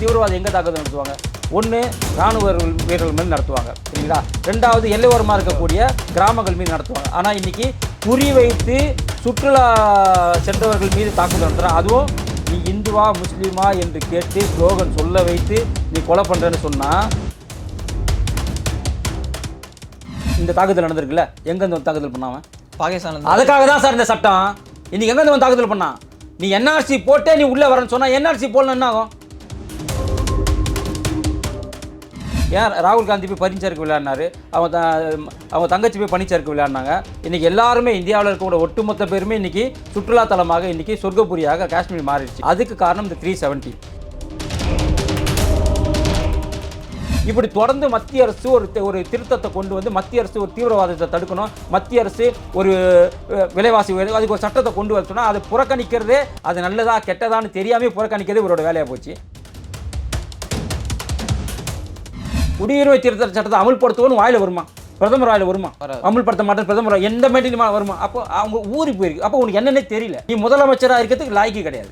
தீவிரவாதி எங்கே தாக்குதல் நடத்துவாங்க? ஒன்று ராணுவ வீரர்கள் மீது நடத்துவாங்க. சரிங்களா? ரெண்டாவது எல்லையோரமாக இருக்கக்கூடிய கிராமங்கள் மீது நடத்துவாங்க. ஆனால் இன்னைக்கு குறி வைத்து சுற்றுலா சென்றவர்கள் மீது தாக்குதல் நடத்துகிறான் அதுவும் நீ இந்துவா முஸ்லீமா என்று கேட்டு ஸ்லோகன் சொல்ல வைத்து நீ கொலை பண்ணுறேன்னு சொன்னால் இந்த தாக்குதல் நடந்திருக்குல்ல? எங்கேருந்து தாக்குதல் பண்ணாம பாகிஸ்தான் அதுக்காக தான் சார் இந்த சட்டம். இன்னைக்கு எங்கேருந்து வந்து தாக்குதல் பண்ணான்? நீ என்ஆர்சி போட்டே நீ உள்ளே வரேன்னு சொன்னா என்ஆர்சி போடல என்ன ஆகும்? ஏன் ராகுல் காந்தி போய் பனிச்சறுக்கு விளையாடினாரு? அவங்க த- அவங்க தங்கச்சி போய் பனிச்சறுக்கு விளையாடினாங்க. இன்றைக்கி எல்லாருமே இந்தியாவில் இருக்கக்கூடிய ஒட்டுமொத்த பேருமே இன்றைக்கி சுற்றுலா தலமாக சொர்க்கபுரியாக காஷ்மீர் மாறிடுச்சு. அதுக்கு காரணம் இந்த த்ரீ செவன்ட்டி இப்படி தொடர்ந்து மத்திய அரசு ஒரு ஒரு திருத்தத்தை கொண்டு வந்து மத்திய அரசு ஒரு தீவிரவாதத்தை தடுக்கணும். மத்திய அரசு ஒரு விலைவாசி அதுக்கு ஒரு சட்டத்தை கொண்டு வர சொன்னால் அதை புறக்கணிக்கிறதே அது நல்லதா கெட்டதான்னு தெரியாமல் புறக்கணிக்கிறதே இவரோட வேலையாக போச்சு. குடியுரிமை திருத்த சட்டத்தை அமல்படுத்துவோன்னு வாயில வருமா? பிரதமர் வாயில வருமா. அமல்படுத்த மாட்டேன் பிரதமர் எந்த மீட்டிங் வருமா? அப்போ அவங்க ஊறி போயிருக்கு. அப்போ உனக்கு என்னன்னே தெரியல. நீ முதலமைச்சரா இருக்கிறதுக்கு லாய்க்கு கிடையாது.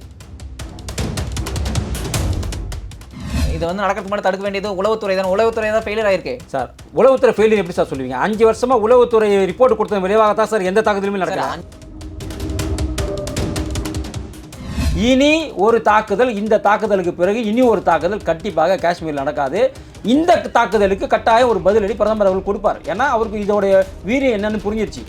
இது வந்து நடக்கிறதுக்கு முன்னாடி தடுக்க வேண்டியது உளவுத்துறை தான். உளவுத்துறை தான் ஃபெயிலியர் ஆயிருக்கு. சார் உளவுத்துறை ஃபெயிலியர் எப்படி சார் சொல்லுவீங்க? அஞ்சு வருஷமா உளவுத்துறை ரிப்போர்ட் கொடுத்த விரைவாக தான் சார். எந்த தாக்குதலுமே நடக்கல. இனி ஒரு தாக்குதல் இந்த தாக்குதலுக்கு பிறகு இனி ஒரு தாக்குதல் கண்டிப்பாக காஷ்மீரில் நடக்காது. இந்த தாக்குதலுக்கு கட்டாயம் ஒரு பதிலடி பிரதமர் அவர்கள் கொடுப்பார். ஏன்னா அவருக்கு இதோடைய வீரியம் என்னன்னு புரிஞ்சிருச்சு.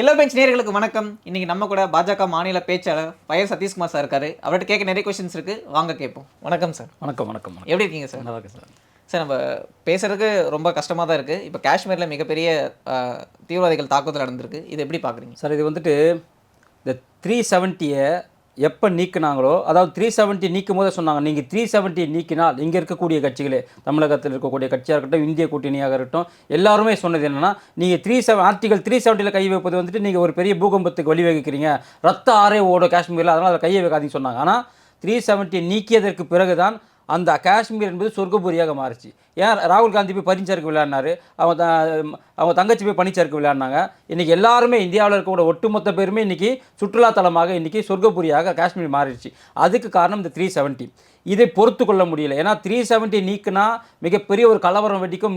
எல்லா பெஞ்ச் நேயர்களுக்கு வணக்கம். இன்னைக்கு நம்ம கூட பாஜக மாநில பேச்சாளர் பயர் சதீஷ்குமார் சார் இருக்காரு. அவர்கிட்ட கேட்க நிறைய கொஸ்டின்ஸ் இருக்கு. வாங்க கேட்போம். வணக்கம் சார் வணக்கம் வணக்கம் வணக்கம். எப்படி இருக்கீங்க சார் நல்லா இருக்கு சார் சார் நம்ம பேசுறதுக்கு ரொம்ப கஷ்டமாக தான் இருக்குது இப்போ காஷ்மீரில் மிகப்பெரிய தீவிரவாதிகள் தாக்குதல் நடந்திருக்கு. இது எப்படி பார்க்குறீங்க சார் இது வந்துட்டு இந்த த்ரீ செவன்ட்டியை எப்போ நீக்குனாங்களோ அதாவது த்ரீ செவன்ட்டி நீக்கும் போதே சொன்னாங்க. நீங்கள் த்ரீ செவன்ட்டி நீக்கினால் இங்கே இருக்கக்கூடிய கட்சிகளே தமிழகத்தில் இருக்கக்கூடிய கட்சியாக இருக்கட்டும் இந்திய கூட்டணியாக இருக்கட்டும் எல்லாருமே சொன்னது என்னன்னா நீங்கள் த்ரீ செவன் ஆர்டிகல் த்ரீ செவன்ட்டியில் கை வைப்பது வந்துட்டு நீங்கள் ஒரு பெரிய பூகம்பத்துக்கு வழிவகுக்கிறீங்க ரத்த ஆரே ஓடும் காஷ்மீரில் அதனால் அதை கையை வைக்காதீங்கன்னு சொன்னாங்க. ஆனால் த்ரீ செவன்ட்டி நீக்கியதற்கு பிறகு தான் அந்த காஷ்மீர் என்பது சொர்க்கபுரியாக மாறுச்சு. ஏன் ராகுல் காந்தி போய் பனிச்சறுக்கு விளையாடினாரு? அவங்க அவங்க தங்கச்சி போய் பனிச்சறுக்கு விளையாடினாங்க. இன்றைக்கி எல்லாருமே இந்தியாவில் இருக்கக்கூடிய ஒட்டுமொத்த பேருமே இன்றைக்கி சுற்றுலா தலமாக இன்னைக்கு சொர்க்கபுரியாக காஷ்மீர் மாறிடுச்சு. அதுக்கு காரணம் இந்த த்ரீ செவன்ட்டி இதை பொறுத்து கொள்ள முடியல. ஏன்னா த்ரீ செவன்ட்டி நீக்குனா மிகப்பெரிய ஒரு கலவரம் வெடிக்கும்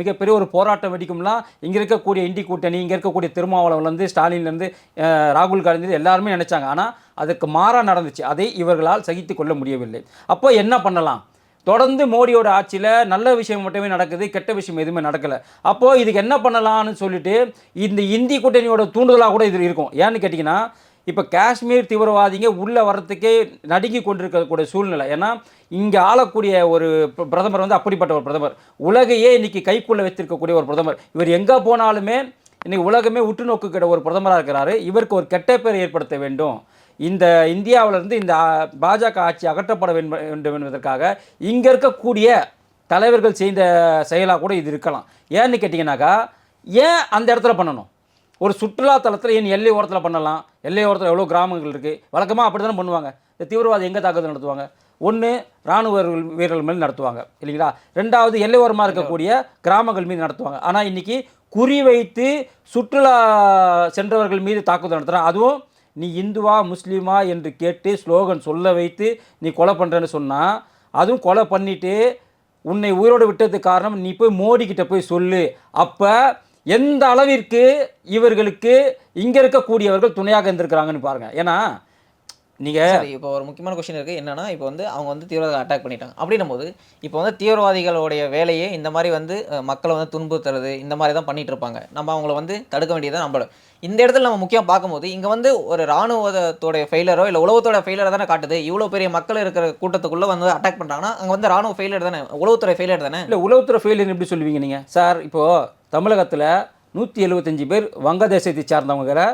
மிகப்பெரிய ஒரு போராட்டம் வெடிக்கும்லாம் இங்கே இருக்கக்கூடிய இண்டி கூட்டணி இங்கே இருக்கக்கூடிய திருமாவளவன்லேருந்து ஸ்டாலின்லேருந்து ராகுல் காந்தி எல்லாருமே நினச்சாங்க. ஆனால் அதுக்கு மாறாக நடந்துச்சு. அதை இவர்களால் சகித்து கொள்ள முடியவில்லை. அப்போ என்ன பண்ணலாம்? தொடர்ந்து மோடியோட ஆட்சியில் நல்ல விஷயம் மட்டுமே நடக்குது கெட்ட விஷயம் எதுவுமே நடக்கலை. அப்போது இதுக்கு என்ன பண்ணலாம்னு சொல்லிட்டு இந்த இந்தி கூட்டணியோட தூண்டுதலாக கூட இது இருக்கும். ஏன்னு கேட்டிங்கன்னா இப்போ காஷ்மீர் தீவிரவாதிங்க உள்ளே வர்றதுக்கே நடுங்கி கொண்டிருக்கக்கூடிய சூழ்நிலை. ஏன்னா இங்கே ஆளக்கூடிய ஒரு பிரதமர் வந்து அப்படிப்பட்ட ஒரு பிரதமர். உலகையே இன்றைக்கி கைக்குள்ளே வைத்திருக்கக்கூடிய ஒரு பிரதமர். இவர் எங்கே போனாலுமே இன்றைக்கி உலகமே உற்று நோக்குகிற ஒரு பிரதமராக இருக்கிறாரு. இவருக்கு ஒரு கெட்ட பேர் ஏற்படுத்த வேண்டும். இந்த இந்தியாவிலிருந்து இந்த பாஜக ஆட்சி அகற்றப்பட வேண்டும் என்பதற்காக இங்கே இருக்கக்கூடிய தலைவர்கள் செய்த செயலாக கூட இது இருக்கலாம். ஏன்னு கேட்டிங்கனாக்கா ஏன் அந்த இடத்துல பண்ணணும்? ஒரு சுற்றுலா தலத்தில் ஏன் எல்லை ஓரத்தில் பண்ணலாம்? எல்லை ஓரத்தில் எவ்வளோ கிராமங்கள் இருக்குது வழக்கமாக அப்படி தானே பண்ணுவாங்க. இந்த தீவிரவாதம் எங்கே தாக்குதல் நடத்துவாங்க? ஒன்று இராணுவ வீரர்கள் மேலே நடத்துவாங்க. இல்லைங்களா? ரெண்டாவது எல்லை ஓரமாக இருக்கக்கூடிய கிராமங்கள் மீது நடத்துவாங்க. ஆனால் இன்றைக்கி குறி வைத்து சுற்றுலா சென்றவர்கள் மீது தாக்குதல் நடத்துகிறாங்க அதுவும் நீ இந்துவா முஸ்லீமா என்று கேட்டு ஸ்லோகன் சொல்ல வைத்து நீ கொலை பண்ணுறேன்னு சொன்னால் அதுவும் கொலை பண்ணிட்டு உன்னை உயிரோடு விட்டதுக்கு காரணம் நீ போய் மோடி கிட்ட போய் சொல்லு. அப்போ எந்த அளவிற்கு இவர்களுக்கு இங்கே இருக்கக்கூடியவர்கள் துணையாக இருந்திருக்கிறாங்கன்னு பாருங்கள் ஏன்னா நீங்கள் இப்போ ஒரு முக்கியமான கொஸ்டின் இருக்குது என்னன்னா இப்போ வந்து அவங்க வந்து தீவிரவாத அட்டாக் பண்ணிட்டாங்க. அப்படின்னும் போது இப்போ வந்து தீவிரவாதிகளுடைய வேலையே இந்த மாதிரி வந்து மக்களை வந்து துன்புறுத்துறது இந்த மாதிரி தான் பண்ணிட்டு இருப்பாங்க. நம்ம அவங்கள வந்து தடுக்க வேண்டியதான் நம்மள இந்த இடத்துல நம்ம முக்கியம் பார்க்கும்போது இங்கே வந்து ஒரு ராணுவத்தோடைய ஃபெயிலரோ இல்லை உளவுத்தோட ஃபெயிலர் தானே காட்டுது. இவ்வளோ பெரிய மக்கள் இருக்கிற கூட்டத்துக்குள்ளே வந்து அட்டாக் பண்ணுறாங்கன்னா அங்கே வந்து ராணுவ ஃபெயிலர் தானே? உளவுத்துறை ஃபெயிலர் தானே? இல்லை உளவுத்துறை ஃபெயிலியர் எப்படி சொல்லுவீங்க நீங்கள் சார் இப்போது தமிழகத்தில் நூற்றி எழுபத்தஞ்சு பேர் வங்கதேசத்தை சார்ந்தவங்களை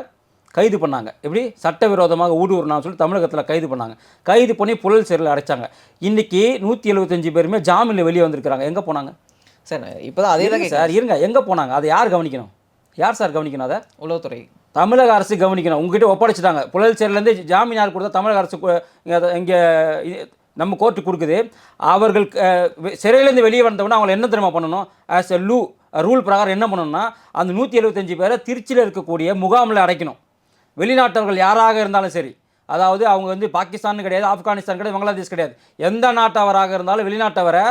கைது பண்ணாங்க. எப்படி? சட்டவிரோதமாக ஊடுருவனான்னு சொல்லி தமிழகத்தில் கைது பண்ணாங்க. கைது பண்ணி புழல் சிறையில் அடைச்சாங்க. இன்னைக்கு நூற்றி எழுபத்தஞ்சு பேருமே ஜாமீனில் வெளியே வந்திருக்கிறாங்க. எங்கே போனாங்க? சார் இப்போ தான் அதே தான் சார் இருங்க. எங்கே போனாங்க? அதை யார் கவனிக்கணும்? யார் சார் கவனிக்கணும் அதை? உளவுத்துறை. தமிழக அரசு கவனிக்கணும். உங்ககிட்ட ஒப்படைச்சிட்டாங்க. புழல் சிறையிலேருந்து ஜாமீன் யார் கொடுத்தா தமிழக அரசு இங்க- நம்ம கோர்ட்டு கொடுக்குது. அவர்கள் சிறையிலேருந்து வெளியே வந்தவொடனே அவங்களை என்ன தெரியுமா பண்ணணும்? ஆஸ் எ லூ ரூல் பிரகாரம் என்ன பண்ணணும்னா அந்த நூற்றி எழுபத்தஞ்சு பேரை திருச்சியில் இருக்கக்கூடிய முகாமில் அடைக்கணும். வெளிநாட்டவர்கள் யாராக இருந்தாலும் சரி. அதாவது அவங்க வந்து பாகிஸ்தான் கிடையாது ஆப்கானிஸ்தான் கிடையாது பங்களாதேஷ் கிடையாது. எந்த நாட்டவராக இருந்தாலும் வெளிநாட்டவரை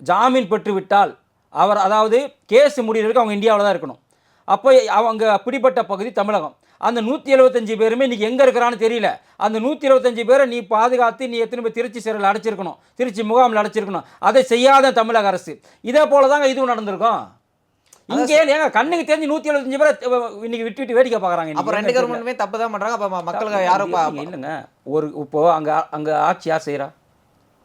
ஜாமீன் பெற்று விட்டால் அவர் அதாவது கேஸ் முடிகிறதுக்கு அவங்க இந்தியாவில் தான் இருக்கணும். அப்போ அவங்க பிடிப்பட்ட பகுதி தமிழகம். அந்த நூற்றி எழுபத்தஞ்சு பேருமே இன்றைக்கி எங்கே இருக்கிறான்னு தெரியல. அந்த நூற்றி எழுபத்தஞ்சு பேரை நீ பாதுகாத்து நீ எத்தனை பேர் திருச்சி சிறையில் அடைச்சிருக்கணும் திருச்சி முகாமில் அடைச்சிருக்கணும். அதை செய்யாத தமிழக அரசு. இதே போல தாங்க இதுவும் நடந்திருக்கும். இங்கே ஏங்க கண்ணுக்கு தெரிஞ்சு நூற்றி எழுபத்தஞ்சு பேரை இன்னைக்கு விட்டு விட்டு வேடிக்கை பார்க்குறாங்க அப்போ ரெண்டு கவர்மெண்ட்டுமே தப்பு தான் பண்றாங்க. அப்ப மக்களுக்கு யாரும் இல்லைங்க, ஒரு இப்போ அங்கே அங்கே ஆட்சி யார் செய்கிறா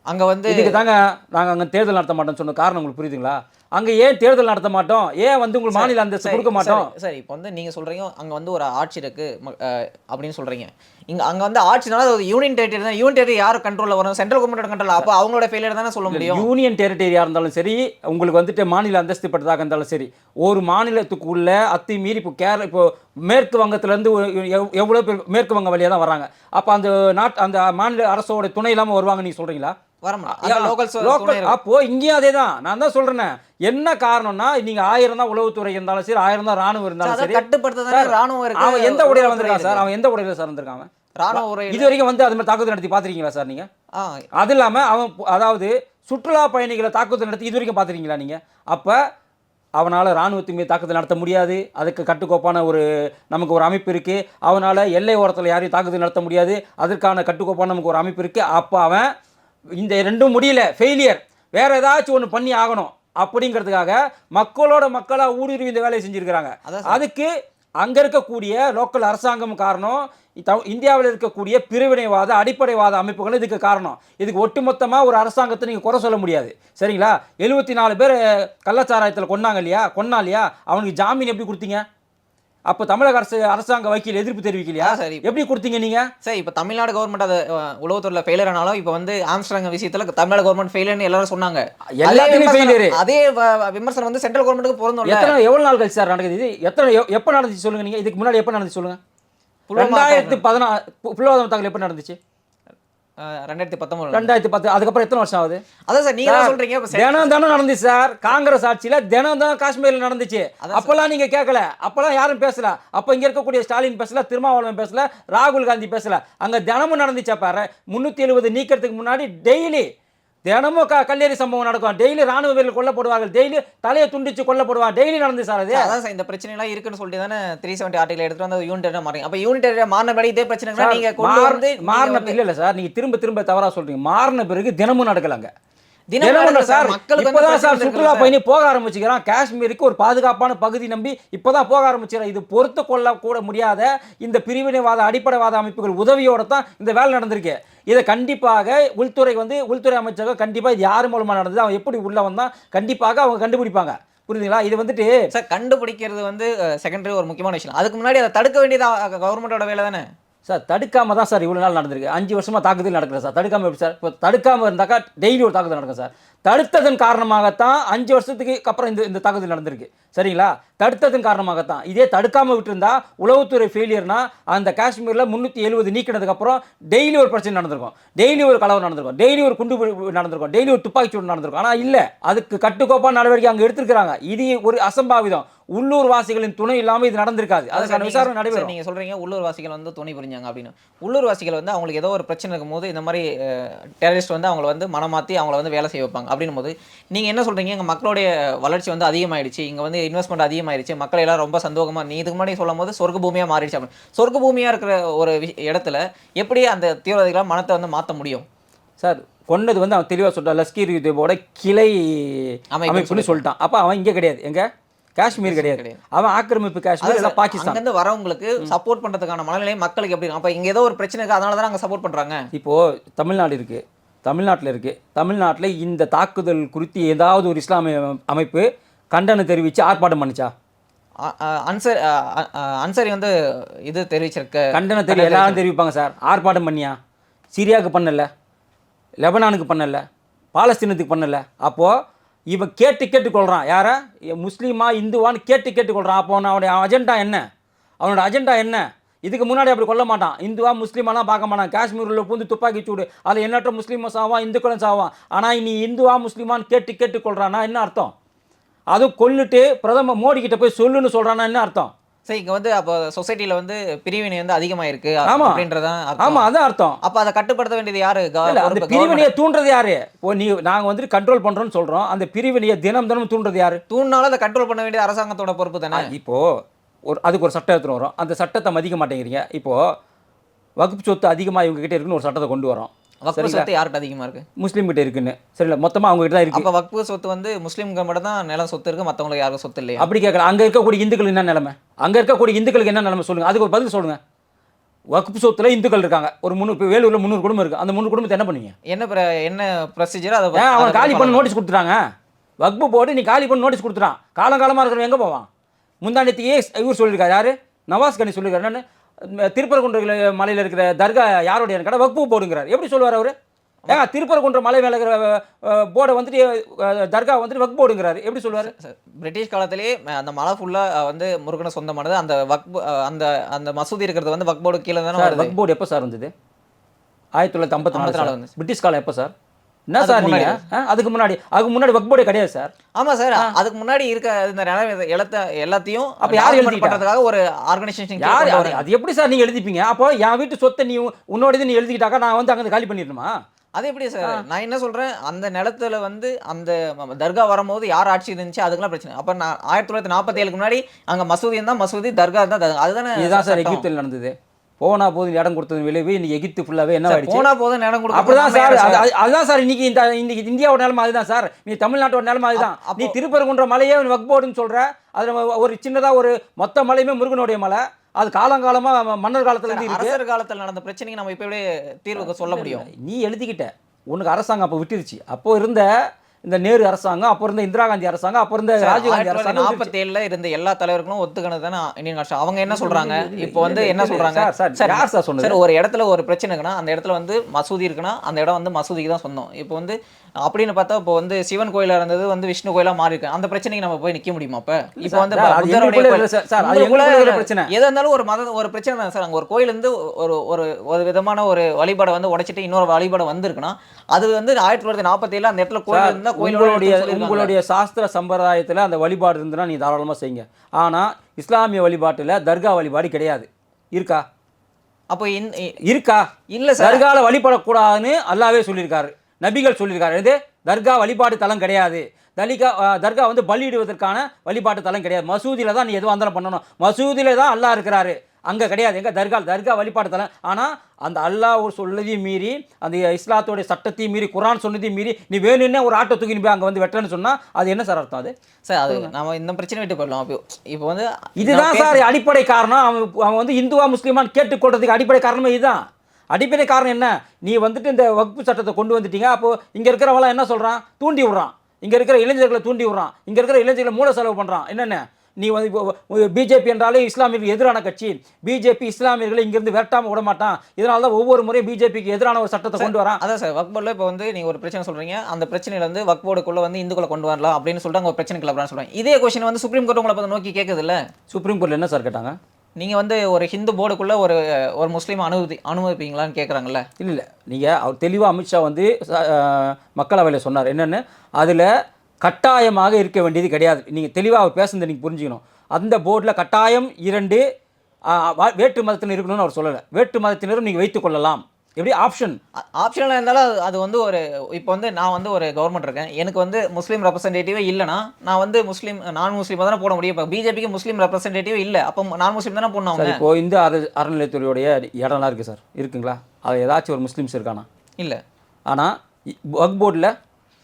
அங்க வந்து இதுக்கு தாங்க நாங்கள் அங்கே தேர்தல் நடத்த மாட்டோம்னு சொன்ன காரணம் உங்களுக்கு புரியுதுங்களா? அங்கே ஏன் தேர்தல் நடத்த மாட்டோம்? ஏன் வந்து உங்களுக்கு மாநில அந்தஸ்து கொடுக்க மாட்டோம்? சரி, இப்போ வந்து நீங்க சொல்றீங்க அங்க வந்து ஒரு ஆட்சி இருக்கு ம- அஹ், அப்படின்னு சொல்றீங்க. இங்க அங்க வந்து ஆட்சினால ஒரு யூனியன் டெரிட்டரி தான். யூனியன் டெரிட்டரி யார் கண்ட்ரோல்ல வரும்? சென்ட்ரல் கவர்மெண்ட் கண்ட்ரோல் அப்போ அவங்களோட ஃபெயிலியர் தானே சொல்ல முடியும்? யூனியன் டெரிட்டரியாக இருந்தாலும் சரி உங்களுக்கு வந்துட்டு மாநில அந்தஸ்து பெற்றதாக இருந்தாலும் சரி ஒரு மாநிலத்துக்குள்ள அத்தி மீறி இப்போ கேரள இப்போ மேற்கு வங்கத்துலேருந்து எவ்வளோ பேர் மேற்கு வங்க வழியாக தான் வராங்க அப்போ அந்த நாட் அந்த மாநில அரசோட துணை இல்லாமல் வருவாங்க நீங்கள் சொல்கிறீங்களா அப்போ இங்கேயும் அதே தான் நான் தான் சொல்றேனே. என்ன காரணம்னா நீங்க ஆயிரம் தான் உளவுத்துறை இருந்தாலும் சரி ஆயிரம் தான் ராணுவம் இருந்தாலும் சரி கட்டுப்படுத்த ராணுவம் அவன் எந்த உடையில வந்திருக்கான் சார். அவன் எந்த உடையில சார் வந்திருக்கான்? ராணுவ உரை இது வரைக்கும் வந்து அது மாதிரி தாக்குதல் நடத்தி பார்த்திருக்கீங்களா சார் நீங்க? அது இல்லாம அவன் அதாவது சுற்றுலா பயணிகளை தாக்குதல் நடத்தி இது வரைக்கும் பார்த்துருக்கீங்களா நீங்க? அப்ப அவனால் இராணுவத்தின் மீது தாக்குதல் நடத்த முடியாது. அதுக்கு கட்டுக்கோப்பான ஒரு நமக்கு ஒரு அமைப்பு இருக்குது அவனால் எல்லை ஓரத்தில் யாரையும் தாக்குதல் நடத்த முடியாது. அதற்கான கட்டுக்கோப்பான நமக்கு ஒரு அமைப்பு இருக்குது அப்போ அவன் இந்த ரெண்டும் முடியல ஃபெயிலியர் வேற ஏதாச்சும் ஒன்று பண்ணி ஆகணும். அப்படிங்கிறதுக்காக மக்களோட மக்களாக ஊடுருவி இந்த வேலையை செஞ்சுருக்கிறாங்க. அதுக்கு அங்கே இருக்கக்கூடிய லோக்கல் அரசாங்கம் காரணம் இந்தியாவில் இருக்கக்கூடிய பிரிவினைவாத அடிப்படைவாத அமைப்புகள் இதுக்கு காரணம். இதுக்கு ஒட்டுமொத்தமாக ஒரு அரசாங்கத்தை நீங்கள் குறை சொல்ல முடியாது. சரிங்களா? எழுபத்தி நாலு பேர் கள்ளச்சாராயத்தில் கொன்னாங்க இல்லையா? கொன்னா இல்லையா அவனுக்கு ஜாமீன் எப்படி கொடுத்தீங்க? அப்போ தமிழக அரசு அரசாங்க வக்கீல் எதிர்ப்பு தெரிவிக்கலையா? சரி. எப்படி கொடுத்தீங்க நீங்கள் சரி இப்போ தமிழ்நாடு கவர்மெண்ட் அது உளவுத்துறையில ஃபெயிலியர் ஆனாலும் இப்போ வந்து ஆம்ஸ்ட்ராங் விஷயத்துல தமிழ்நாடு கவர்மெண்ட் ஃபெயிலியர்னு எல்லாரும் சொன்னாங்க. எல்லாத்துலயும். விமர்சனம் அதே விமர்சனம் வந்து சென்ட்ரல் கவர்மெண்ட்டுக்கு பொருந்தும்ல. எத்தனை எவ்வளோ நாள் கழிச்சு சார் நடக்குது இது? எத்தனை எப்போ நடந்துச்சு சொல்லுங்க நீங்கள் இதுக்கு முன்னாடி எப்போ நடந்துச்சு சொல்லுங்க? ரெண்டாயிரத்து பதினாறு புலவாதம் தாக்கல் எப்போ நடந்துச்சு? ரெண்டாயிரத்தி பத்தொன்பது ரெண்டாயிரத்தி பத்து அதுக்கப்புறம் எத்தனை வருஷம் ஆகுது? அதான் சார் நீங்க சொல்றீங்க தினம் தினம் நடந்துச்சு சார். காங்கிரஸ் ஆட்சியில தினம் தான் காஷ்மீர்ல நடந்துச்சு. அப்பெல்லாம் நீங்க கேட்கல. அப்பெல்லாம் யாரும் பேசல. அப்ப இங்க இருக்கக்கூடிய ஸ்டாலின் பேசல திருமாவளவன் பேசல ராகுல் காந்தி பேசல. அங்க தினமும் நடந்துச்சு பாரு? முன்னூத்தி எழுபது நீக்கிறதுக்கு முன்னாடி டெய்லி தினமும் க கல்லேரி சம்பவம் நடக்கும். டெய்லி ராணுவ வீரர்கள் கொல்லப்படுவார்கள். டெய்லி தலையை துண்டிச்சு கொல்லப்படுவாங்க. டெய்லி நடந்து சார் அது? அதான் சார் இந்த பிரச்சனை எல்லாம் இருக்குன்னு சொல்லிட்டு தானே த்ரீ செவன்டி ஆர்டிகல் எடுத்துட்டு வந்து யூனிட் மாறீங்க அப்ப யூனிட் மாறினபடி இதே பிரச்சனை நீங்க கொண்டு மாறு- வந்து நீங்க மாறின இல்ல இல்ல சார். நீங்க திரும்ப திரும்ப தவறா சொல்றீங்க. மாறின பிறகு தினமும் நடக்கலாங்க நடக்குது சார். மக்களுக்கு சார் சுற்றுலா பயணி போக ஆரம்பிச்சுக்கிறான். காஷ்மீருக்கு ஒரு பாதுகாப்பான பகுதி நம்பி இப்பதான் போக ஆரம்பிச்சுக்கிறான். இது பொறுத்து கொள்ள கூட முடியாத இந்த பிரிவினைவாத அடிப்படைவாத அமைப்புகள் உதவியோட தான் இந்த வேலை நடந்திருக்கு. இதை கண்டிப்பாக உள்துறை வந்து உள்துறை அமைச்சகம் கண்டிப்பா இது யார் மூலமா நடந்தது அவன் எப்படி உள்ள வந்தான் கண்டிப்பாக அவங்க கண்டுபிடிப்பாங்க. புரியுதுங்களா இது வந்துட்டு சார் கண்டுபிடிக்கிறது வந்து செகண்டரி ஒரு முக்கியமான விஷயம். அதுக்கு முன்னாடி அதை தடுக்க வேண்டியது கவர்மெண்டோட வேலை தானே? சார் தடுக்காமல் தான் சார் இவ்வளோ நாள் நடந்திருக்கு. அஞ்சு வருஷமா தாக்குதல் நடக்குது சார். தடுக்காமல் எப்படி சார்? இப்போ தடுக்காமல் இருந்தாக்கா டெய்லி ஒரு தாக்குதல் நடக்கும் சார். தடுத்ததன் காரணமாகத்தான் அஞ்சு வருஷத்துக்கு அப்புறம் இந்த இந்த தாக்குதல் நடந்திருக்கு. சரிங்களா? தடுத்ததன் காரணமாகத்தான். இதே தடுக்காம விட்டுருந்தா உளவுத்துறை ஃபெயிலியர்னா அந்த காஷ்மீரில் முந்நூற்றி எழுபது நீக்கினதுக்கப்புறம் டெய்லி ஒரு பிரச்சனை நடந்திருக்கும். டெய்லி ஒரு கலவரம் நடந்திருக்கும். டெய்லி ஒரு குண்டு நடந்திருக்கும். டெய்லி ஒரு துப்பாக்கி சூடு நடந்திருக்கும். ஆனால் இல்லை. அதுக்கு கட்டுக்கோப்பான நடவடிக்கை அங்கே எடுத்திருக்கிறாங்க. இது ஒரு அசம்பாவிதம். உள்ளூர் வாசிகளின் துணை இல்லாமல் இது நடந்திருக்காது. அதுக்கான விசாரணை சரி, நடைபெறும். நீங்க சொல்றீங்க உள்ளூர் வாசிகள் வந்து துணை புரிஞ்சாங்க அப்படின்னு. உள்ளூர் வாசிகள் வந்து அவங்களுக்கு ஏதோ ஒரு பிரச்சனை இருக்கும்போது இந்த மாதிரி டெரரிஸ்ட் வந்து அவங்கள வந்து மனமாத்தி அவங்கள வந்து வேலை செய்ய வைப்பாங்க. அப்படின்னும் போது நீங்க என்ன சொல்றீங்க? எங்க மக்களுடைய வளர்ச்சி வந்து அதிகமாயிடுச்சு. இங்க வந்து இன்வெஸ்ட்மெண்ட் அதிகமாயிடுச்சு மக்கள் எல்லாம் ரொம்ப சந்தோகமா நீ இதுக்கு முன்னாடி சொல்லும் போது சொர்க்க பூமியா மாறிடுச்சு அப்படின்னு. சொர்க்க பூமியா இருக்கிற ஒரு இடத்துல எப்படி அந்த தீவிரவாதிகளால் மனத்தை வந்து மாத்த முடியும்? சார் கொன்னது வந்து அவன் தெளிவாக சொல்லிட்டான் லஷ்கர் யுத்தபோட கிளை அமைப்புன்னு சொல்லிட்டான். அப்போ அவன் இங்கே கிடையாது. எங்க? காஷ்மீர் கிடையாது. அவன் ஆக்கிரமிப்பு காஷ்மீர் எல்லாம் பாகிஸ்தான். அங்கிருந்து வரவங்களுக்கு சப்போர்ட் பண்றதுக்கான மனநிலை மக்களுக்கு எப்படி? அப்ப இங்க ஏதோ ஒரு பிரச்சனை இருக்கு அதனால தான் அங்க சப்போர்ட் பண்றாங்க. இப்போது தமிழ்நாடு இருக்குது தமிழ்நாட்டில் இருக்குது தமிழ்நாட்டில் இந்த தாக்குதல் குறித்து ஏதாவது ஒரு இஸ்லாமிய அமைப்பு கண்டனம் தெரிவித்து ஆர்ப்பாட்டம் பண்ணுச்சா? அன்சர் அன்சரி வந்து இது தெரிவிச்சிருக்க. கண்டனம் தெரியும் எல்லாரும் தெரிவிப்பாங்க சார். ஆர்ப்பாட்டம் பண்ணியா? சிரியாவுக்கு பண்ணல. லெபனானுக்கு பண்ணல. பாலஸ்தீனத்துக்கு பண்ணல. அப்போது இவன் கேட்டு கேட்டு கொள்றான் யாரை? முஸ்லீமா இந்துவான்னு கேட்டு கேட்டு கொள்றான் அப்போ அவனுடைய அஜெண்டா என்ன? அவனோட அஜெண்டா என்ன? இதுக்கு முன்னாடி அப்படி கொல்ல மாட்டான். இந்துவா முஸ்லீமாலாம் பார்க்க மாட்டான். காஷ்மீரில் பூந்து துப்பாக்கி சூடு. அதில் எண்ணற்ற முஸ்லீமும் சாவான் இந்துக்களும் சாவான். ஆனால் நீ இந்துவா முஸ்லீமான்னு கேட்டு கேட்டு கொள்றானா என்ன அர்த்தம்? அதுவும் கொல்லுட்டு பிரதமர் மோடி கிட்ட போய் சொல்லுன்னு சொல்றானா என்ன அர்த்தம்? சரி இங்க வந்து அப்போ சொசைட்டில வந்து பிரிவினை வந்து அதிகமாயிருக்கு ஆமா. அப்படின்றதான் ஆமா அர்த்தம் அதான் அர்த்தம். அப்ப அதை கட்டுப்படுத்த வேண்டியது யாரு? அந்த பிரிவினையை தூண்டுறது யாரு? இப்போ நீ நாங்க வந்துட்டு கண்ட்ரோல் பண்றோம்னு சொல்றோம். அந்த பிரிவினையை தினம் தினம் தூண்டுறது யாரு? தூண்னால அதை கண்ட்ரோல் பண்ண வேண்டியது அரசாங்கத்தோட பொறுப்பு தானே? இப்போ ஒரு அதுக்கு ஒரு சட்டம் எடுத்துன்னு வரோம் அந்த சட்டத்தை மதிக்க மாட்டேங்கிறீங்க. இப்போ வகுப்பு சொத்து அதிகமா இவங்க கிட்ட இருக்குன்னு ஒரு சட்டத்தை கொண்டு வரோம் வக்ஃபு சொத்து யார்கிட்ட அதிகமா இருக்கு? முஸ்லீம் கிட்ட இருக்குன்னு. சரிங்களா? மொத்தமா அவங்க கிட்ட தான் இருக்கு. அப்ப வக்ஃபு சொத்து வந்து முஸ்லீம்கள் மட்டும் தான் நிலம் சொத்து இருக்கு மத்தவங்களுக்கு யாருக்கும் சொத்து இல்லையா? அப்படி கேட்கல. அங்க இருக்கக்கூடிய இந்துக்கள் என்ன நிலைமை? அங்க இருக்கக்கூடிய இந்துக்களுக்கு என்ன நிலைமை சொல்லுங்க? அதுக்கு ஒரு பதில் சொல்லுங்க. வகுப்பு சொத்துல இந்துக்கள் இருக்காங்க. ஒரு முந்நூறு இப்போ வேலூர்ல முந்நூறு குடும்பம் இருக்கு. அந்த முந்நூறு குடும்பத்தை என்ன பண்ணுவீங்க? என்ன என்ன ப்ரொசீஜர் அதை அவன் காலி பண்ண நோட்டீஸ் கொடுத்துட்டாங்க? வக்பு போட்டு நீ காலி பண்ண நோட்டீஸ் கொடுத்துட்டான். காலங்காலமாக இருக்கிறவன் எங்கே போவான்? முந்தானத்துக்கே இவர் சொல்லியிருக்காரு. யாரு? நவாஸ் கனி சொல்லியிருக்காரு. என்னன்னு? திருப்பரங்குன்ற மலையில் இருக்கிற தர்கா யாருடைய கடை? வக்பு போடுங்கிறார். எப்படி சொல்லுவார் அவர்? ஏங்க திருப்பரங்குன்ற மலை மேலே இருக்கிற போர்டை வந்துட்டு தர்கா வந்துட்டு வக்பு போடுங்கிறாரு. எப்படி சொல்லுவார்? சார், பிரிட்டிஷ் காலத்திலேயே ம- அந்த மலை ஃபுல்லா வந்து முருகனை சொந்தமானது. அந்த வக்பு அந்த அந்த மசூதி இருக்கிறது வந்து வக்போர்டு கீழே தானே வக்பு போர்டு எப்போ சார் இருந்தது ஆயிரத்தி தொள்ளாயிரத்தி ஐம்பத்தி நாலு. பிரிட்டிஷ் காலம் எப்போ சார்? என்ன சார் நீங்கள் அதுக்கு முன்னாடி. அதுக்கு முன்னாடி போர்டே கிடையாது சார். ஆமா சார். அதுக்கு முன்னாடி இருக்க இந்த நிலம் எழுத்த எல்லாத்தையும் அப்ப யார் எழுதிட்டா? பண்றதுக்காக ஒரு ஆர்கனைசேஷன் யார் அது? எப்படி சார் நீங்க எழுதிப்பீங்க? அப்போ என் வீட்டு சொத்தை நீ உன்னோட நீ எழுதிக்கிட்டாக்கா நான் வந்து அங்கே காலி பண்ணிடணுமா? அது எப்படி சார்? நான் என்ன சொல்றேன்? அந்த நிலத்துல வந்து அந்த தர்கா வரும்போது யார் ஆட்சி இருந்துச்சு? அதுக்கெல்லாம் பிரச்சனை. அப்ப நான் ஆயிரத்தி தொள்ளாயிரத்தி நாற்பத்தி ஏழுக்கு முன்னாடி அங்க மசூதி இருந்தா மசூதி தர்கா இருந்தா தர்கா. அதுதானே இதுதான் சார். எகிப்தில் நடந்தது. போனா போது இடம் கொடுத்தது விளைவு இன்னைக்கு எகிப்து ஃபுல்லாவே என்ன ஆயிடுச்சு போனா போதும் இடம் கொடுக்க அப்படிதான் சார். அதுதான் சார். இன்னைக்கு இந்த இன்னைக்கு இந்தியாவோட நிலைமை அதுதான் சார். நீ தமிழ்நாட்டோட நிலைமை அதுதான். நீ திருப்பரங்குன்ற மலையே வக்போர்டுன்னு சொல்ற. அது ஒரு சின்னதா ஒரு மொத்த மலையுமே முருகனுடைய மலை. அது காலங்காலமா மன்னர் காலத்துல இருந்து அரசர் காலத்துல நடந்த பிரச்சனைக்கு நம்ம இப்பவே தீர்வுக்கு சொல்ல முடியும்? நீ எழுதிக்கிட்ட. உனக்கு அரசாங்கம் அப்போ விட்டுருச்சு. அப்போ இருந்த இந்த நேரு அரசாங்கம் அப்போ இருந்த இந்திரா காந்தி அரசாங்கம் அப்போ இருந்த ராஜீவ் காந்தி அரசாங்கம் விட்டுருச்சு. நாற்பத்தி ஏழுல இருந்த எல்லா தலைவர்களும் ஒத்துக்கினது தானே இந்தியன் கான்ஸ்டியூஷன் அவங்க என்ன சொல்றாங்க இப்போ வந்து என்ன சொல்றாங்க சார், சார், யார் சார் சொன்னது? சார் ஒரு இடத்துல ஒரு பிரச்சனை இருக்குன்னா அந்த இடத்துல வந்து மசூதி இருக்குன்னா அந்த இடம் வந்து மசூதிக்கு தான் சொந்தம் இப்போ வந்து அப்படின்னு பார்த்தா இப்போ வந்து சிவன் கோயிலா இருந்தது வந்து விஷ்ணு கோயிலா மாறி இருக்கு அந்த பிரச்சனைக்கு நம்ம போய் நிக்க முடியுமா அப்ப இப்போ வந்து பிரச்சனை. எதா இருந்தாலும் ஒரு மத ஒரு பிரச்சனை தான் சார் அங்க ஒரு கோயில் இருந்து ஒரு ஒரு ஒரு விதமான ஒரு வழிபாடை வந்து உடைச்சிட்டு இன்னொரு வழிபாடு வந்திருக்குன்னா அது வந்து ஆயிரத்தி தொள்ளாயிரத்தி நாற்பத்தி ஏழு அந்த இடத்துல கோயில் சார், இருந்தா கோயில் உங்களுடைய உங்களுடைய சாஸ்திர சம்பிரதாயத்துல அந்த வழிபாடு இருந்ததுன்னா நீ தாராளமா செய்யுங்க. ஆனா இஸ்லாமிய வழிபாட்டுல தர்கா வழிபாடு கிடையாது. இருக்கா? அப்போ இந்த இருக்கா? இல்ல சார். தர்கால வழிபடக்கூடாதுன்னு அல்லாவே சொல்லியிருக்காரு. நபிகள் சொல்லியிருக்காரு. இது தர்கா வழிபாடு தலம் கிடையாது. தலிகா தர்கா வந்து பலியிடுவதற்கான வழிபாட்டு தலம் கிடையாது. மசூதியில தான் நீ எதுவும் இருந்தாலும் பண்ணணும். மசூதியில தான் அல்லாஹ் இருக்கிறாரு. அங்க கிடையாது. எங்க தர்கா தர்கா வழிபாட்டு தலம் ஆனா அந்த அல்லாஹ் ஒரு சொல்லதையும் மீறி அந்த இஸ்லாத்தோடைய சட்டத்தையும் மீறி குரான் சொன்னதையும் மீறி நீ வேணும்னே ஒரு ஆட்டோ தூக்கின்னு போய் அங்க வந்து வெட்டன்னு சொன்னா அது என்ன சார் அர்த்தம் அது? சார் அது நம்ம இந்த பிரச்சனை விட்டு போயிடலாம். இப்போ இப்போ வந்து இதுதான் சார் அடிப்படை காரணம். அவன் அவன் வந்து இந்துவா முஸ்லீமான்னு கேட்டுக்கொள்றதுக்கு அடிப்படை காரணமே இதுதான். அடிப்படை காரணம் என்ன? நீ வந்துட்டு இந்த வகுப்பு சட்டத்தை கொண்டு வந்துட்டீங்க. அப்போ இங்க இருக்கிறவங்களாம் என்ன சொல்றான்? தூண்டி விடுறான். இங்க இருக்கிற இளைஞர்களை தூண்டி விடுறான். இங்க இருக்கிற இளைஞர்களை மூல செலவு பண்றான். என்னென்ன? நீ வந்து இப்போ பிஜேபி என்றாலே இஸ்லாமியர்களுக்கு எதிரான கட்சி. பிஜேபி இஸ்லாமியர்களை இங்கிருந்து விரட்டாம விட மாட்டான். இதனால தான் ஒவ்வொரு முறையும் பிஜேபிக்கு எதிரான ஒரு சட்டத்தை கொண்டு வரான். அதான் சார் வக்போர்டில் இப்போ வந்து நீங்கள் ஒரு பிரச்சனை சொல்றீங்க. அந்த பிரச்சனையில வந்து வக்போர்டுக்குள்ள வந்து இந்துக்களை கொண்டு வரலாம் அப்படின்னு சொல்லிட்டு ஒரு பிரச்சனை கிளப்புறான்னு சொல்றாங்க. இதே கொஸ்டின் வந்து சுப்ரீம் கோர்ட் உங்களை பார்த்து நோக்கி கேட்குது இல்ல சுப்ரீம் கோர்ட்ல என்ன சார் கேட்டாங்க? நீங்க வந்து ஒரு ஹிந்து போர்டுக்குள்ள ஒரு ஒரு முஸ்லீம் அனுமதி அனுமதிப்பீங்களான்னு கேட்குறாங்கல்ல இல்லை இல்லை. நீங்கள் அவர் தெளிவாக அமித்ஷா வந்து மக்களவையில் சொன்னார். என்னென்னு? அதில் கட்டாயமாக இருக்க வேண்டியது கிடையாது. நீங்கள் தெளிவாக அவர் பேசுனதை நீங்கள் புரிஞ்சுக்கணும். அந்த போர்டில் கட்டாயம் இரண்டு வேற்று மதத்தினர் இருக்கணும்னு அவர் சொல்லலை. வேற்று மதத்தினரும் நீங்கள் வைத்துக் கொள்ளலாம். எப்படி? ஆப்ஷன் ஆப்ஷனலாக இருந்தாலும் அது- வந்து ஒரு இப்போ வந்து நான் வந்து ஒரு கவர்மெண்ட் இருக்கேன். எனக்கு வந்து முஸ்லீம் ரெப்ரசன்டேட்டிவே இல்லைனா நான் வந்து முஸ்லீம் நான் முஸ்லீமாக தானே போட முடியும். இப்போ பிஜேபிக்கு முஸ்லீம் ரெப்ரசன்டேட்டிவ் இல்லை. அப்போ நான் முஸ்லீம் தானே போடணும் அவங்க. இப்போ இந்த அற அறநிலையத்துறையுடைய இடம்லாம் இருக்குது சார். இருக்குங்களா? அது ஏதாச்சும் ஒரு முஸ்லீம்ஸ் இருக்கானா? இல்லை. ஆனால் வக் போர்டில்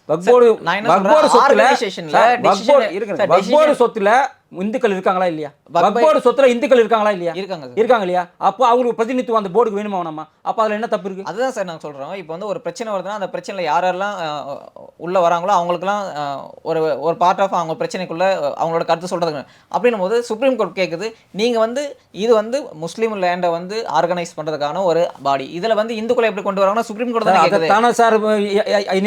வக் போர்டு நான் என்ன வக் சொல்றேன், போர்டு சொத்துல organizationல சார், வக் decision- போர்டு இருக்குங்க. சார், வக் போர்டு decision- சொத்துல இந்துக்கள் இருக்காங்களா இல்லையா வக் வக் போர்டு சொத்துல இந்துக்கள் இருக்காங்களா இல்லையா? இருக்காங்க இருக்காங்க இல்லையா? அப்போ அவங்களுக்கு பிரதிநிதித்துவம் அந்த போர்டுக்கு வேணுமா வேணாமா அப்போ அதில் என்ன தப்பு இருக்கு? அதுதான் சார் நான் சொல்கிறோம் இப்போ வந்து ஒரு பிரச்சனை வருதுன்னா அந்த பிரச்சனையில் யார் யாரெல்லாம் உள்ள வராங்களோ அவங்களுக்குலாம் ஒரு ஒரு பார்ட் ஆஃப் அவங்க பிரச்சனைக்குள்ள அவங்களோட கருத்து சொல்கிறதுக்கு அப்படின்னும் போது சுப்ரீம் கோர்ட் கேட்குது நீங்கள் வந்து இது வந்து முஸ்லீம் லேண்டை வந்து ஆர்கனைஸ் பண்ணுறதுக்கான ஒரு பாடி இதில் வந்து இந்துக்களை எப்படி கொண்டு வராங்கன்னா சுப்ரீம் கோர்ட் தான் கேட்குது தானே சார்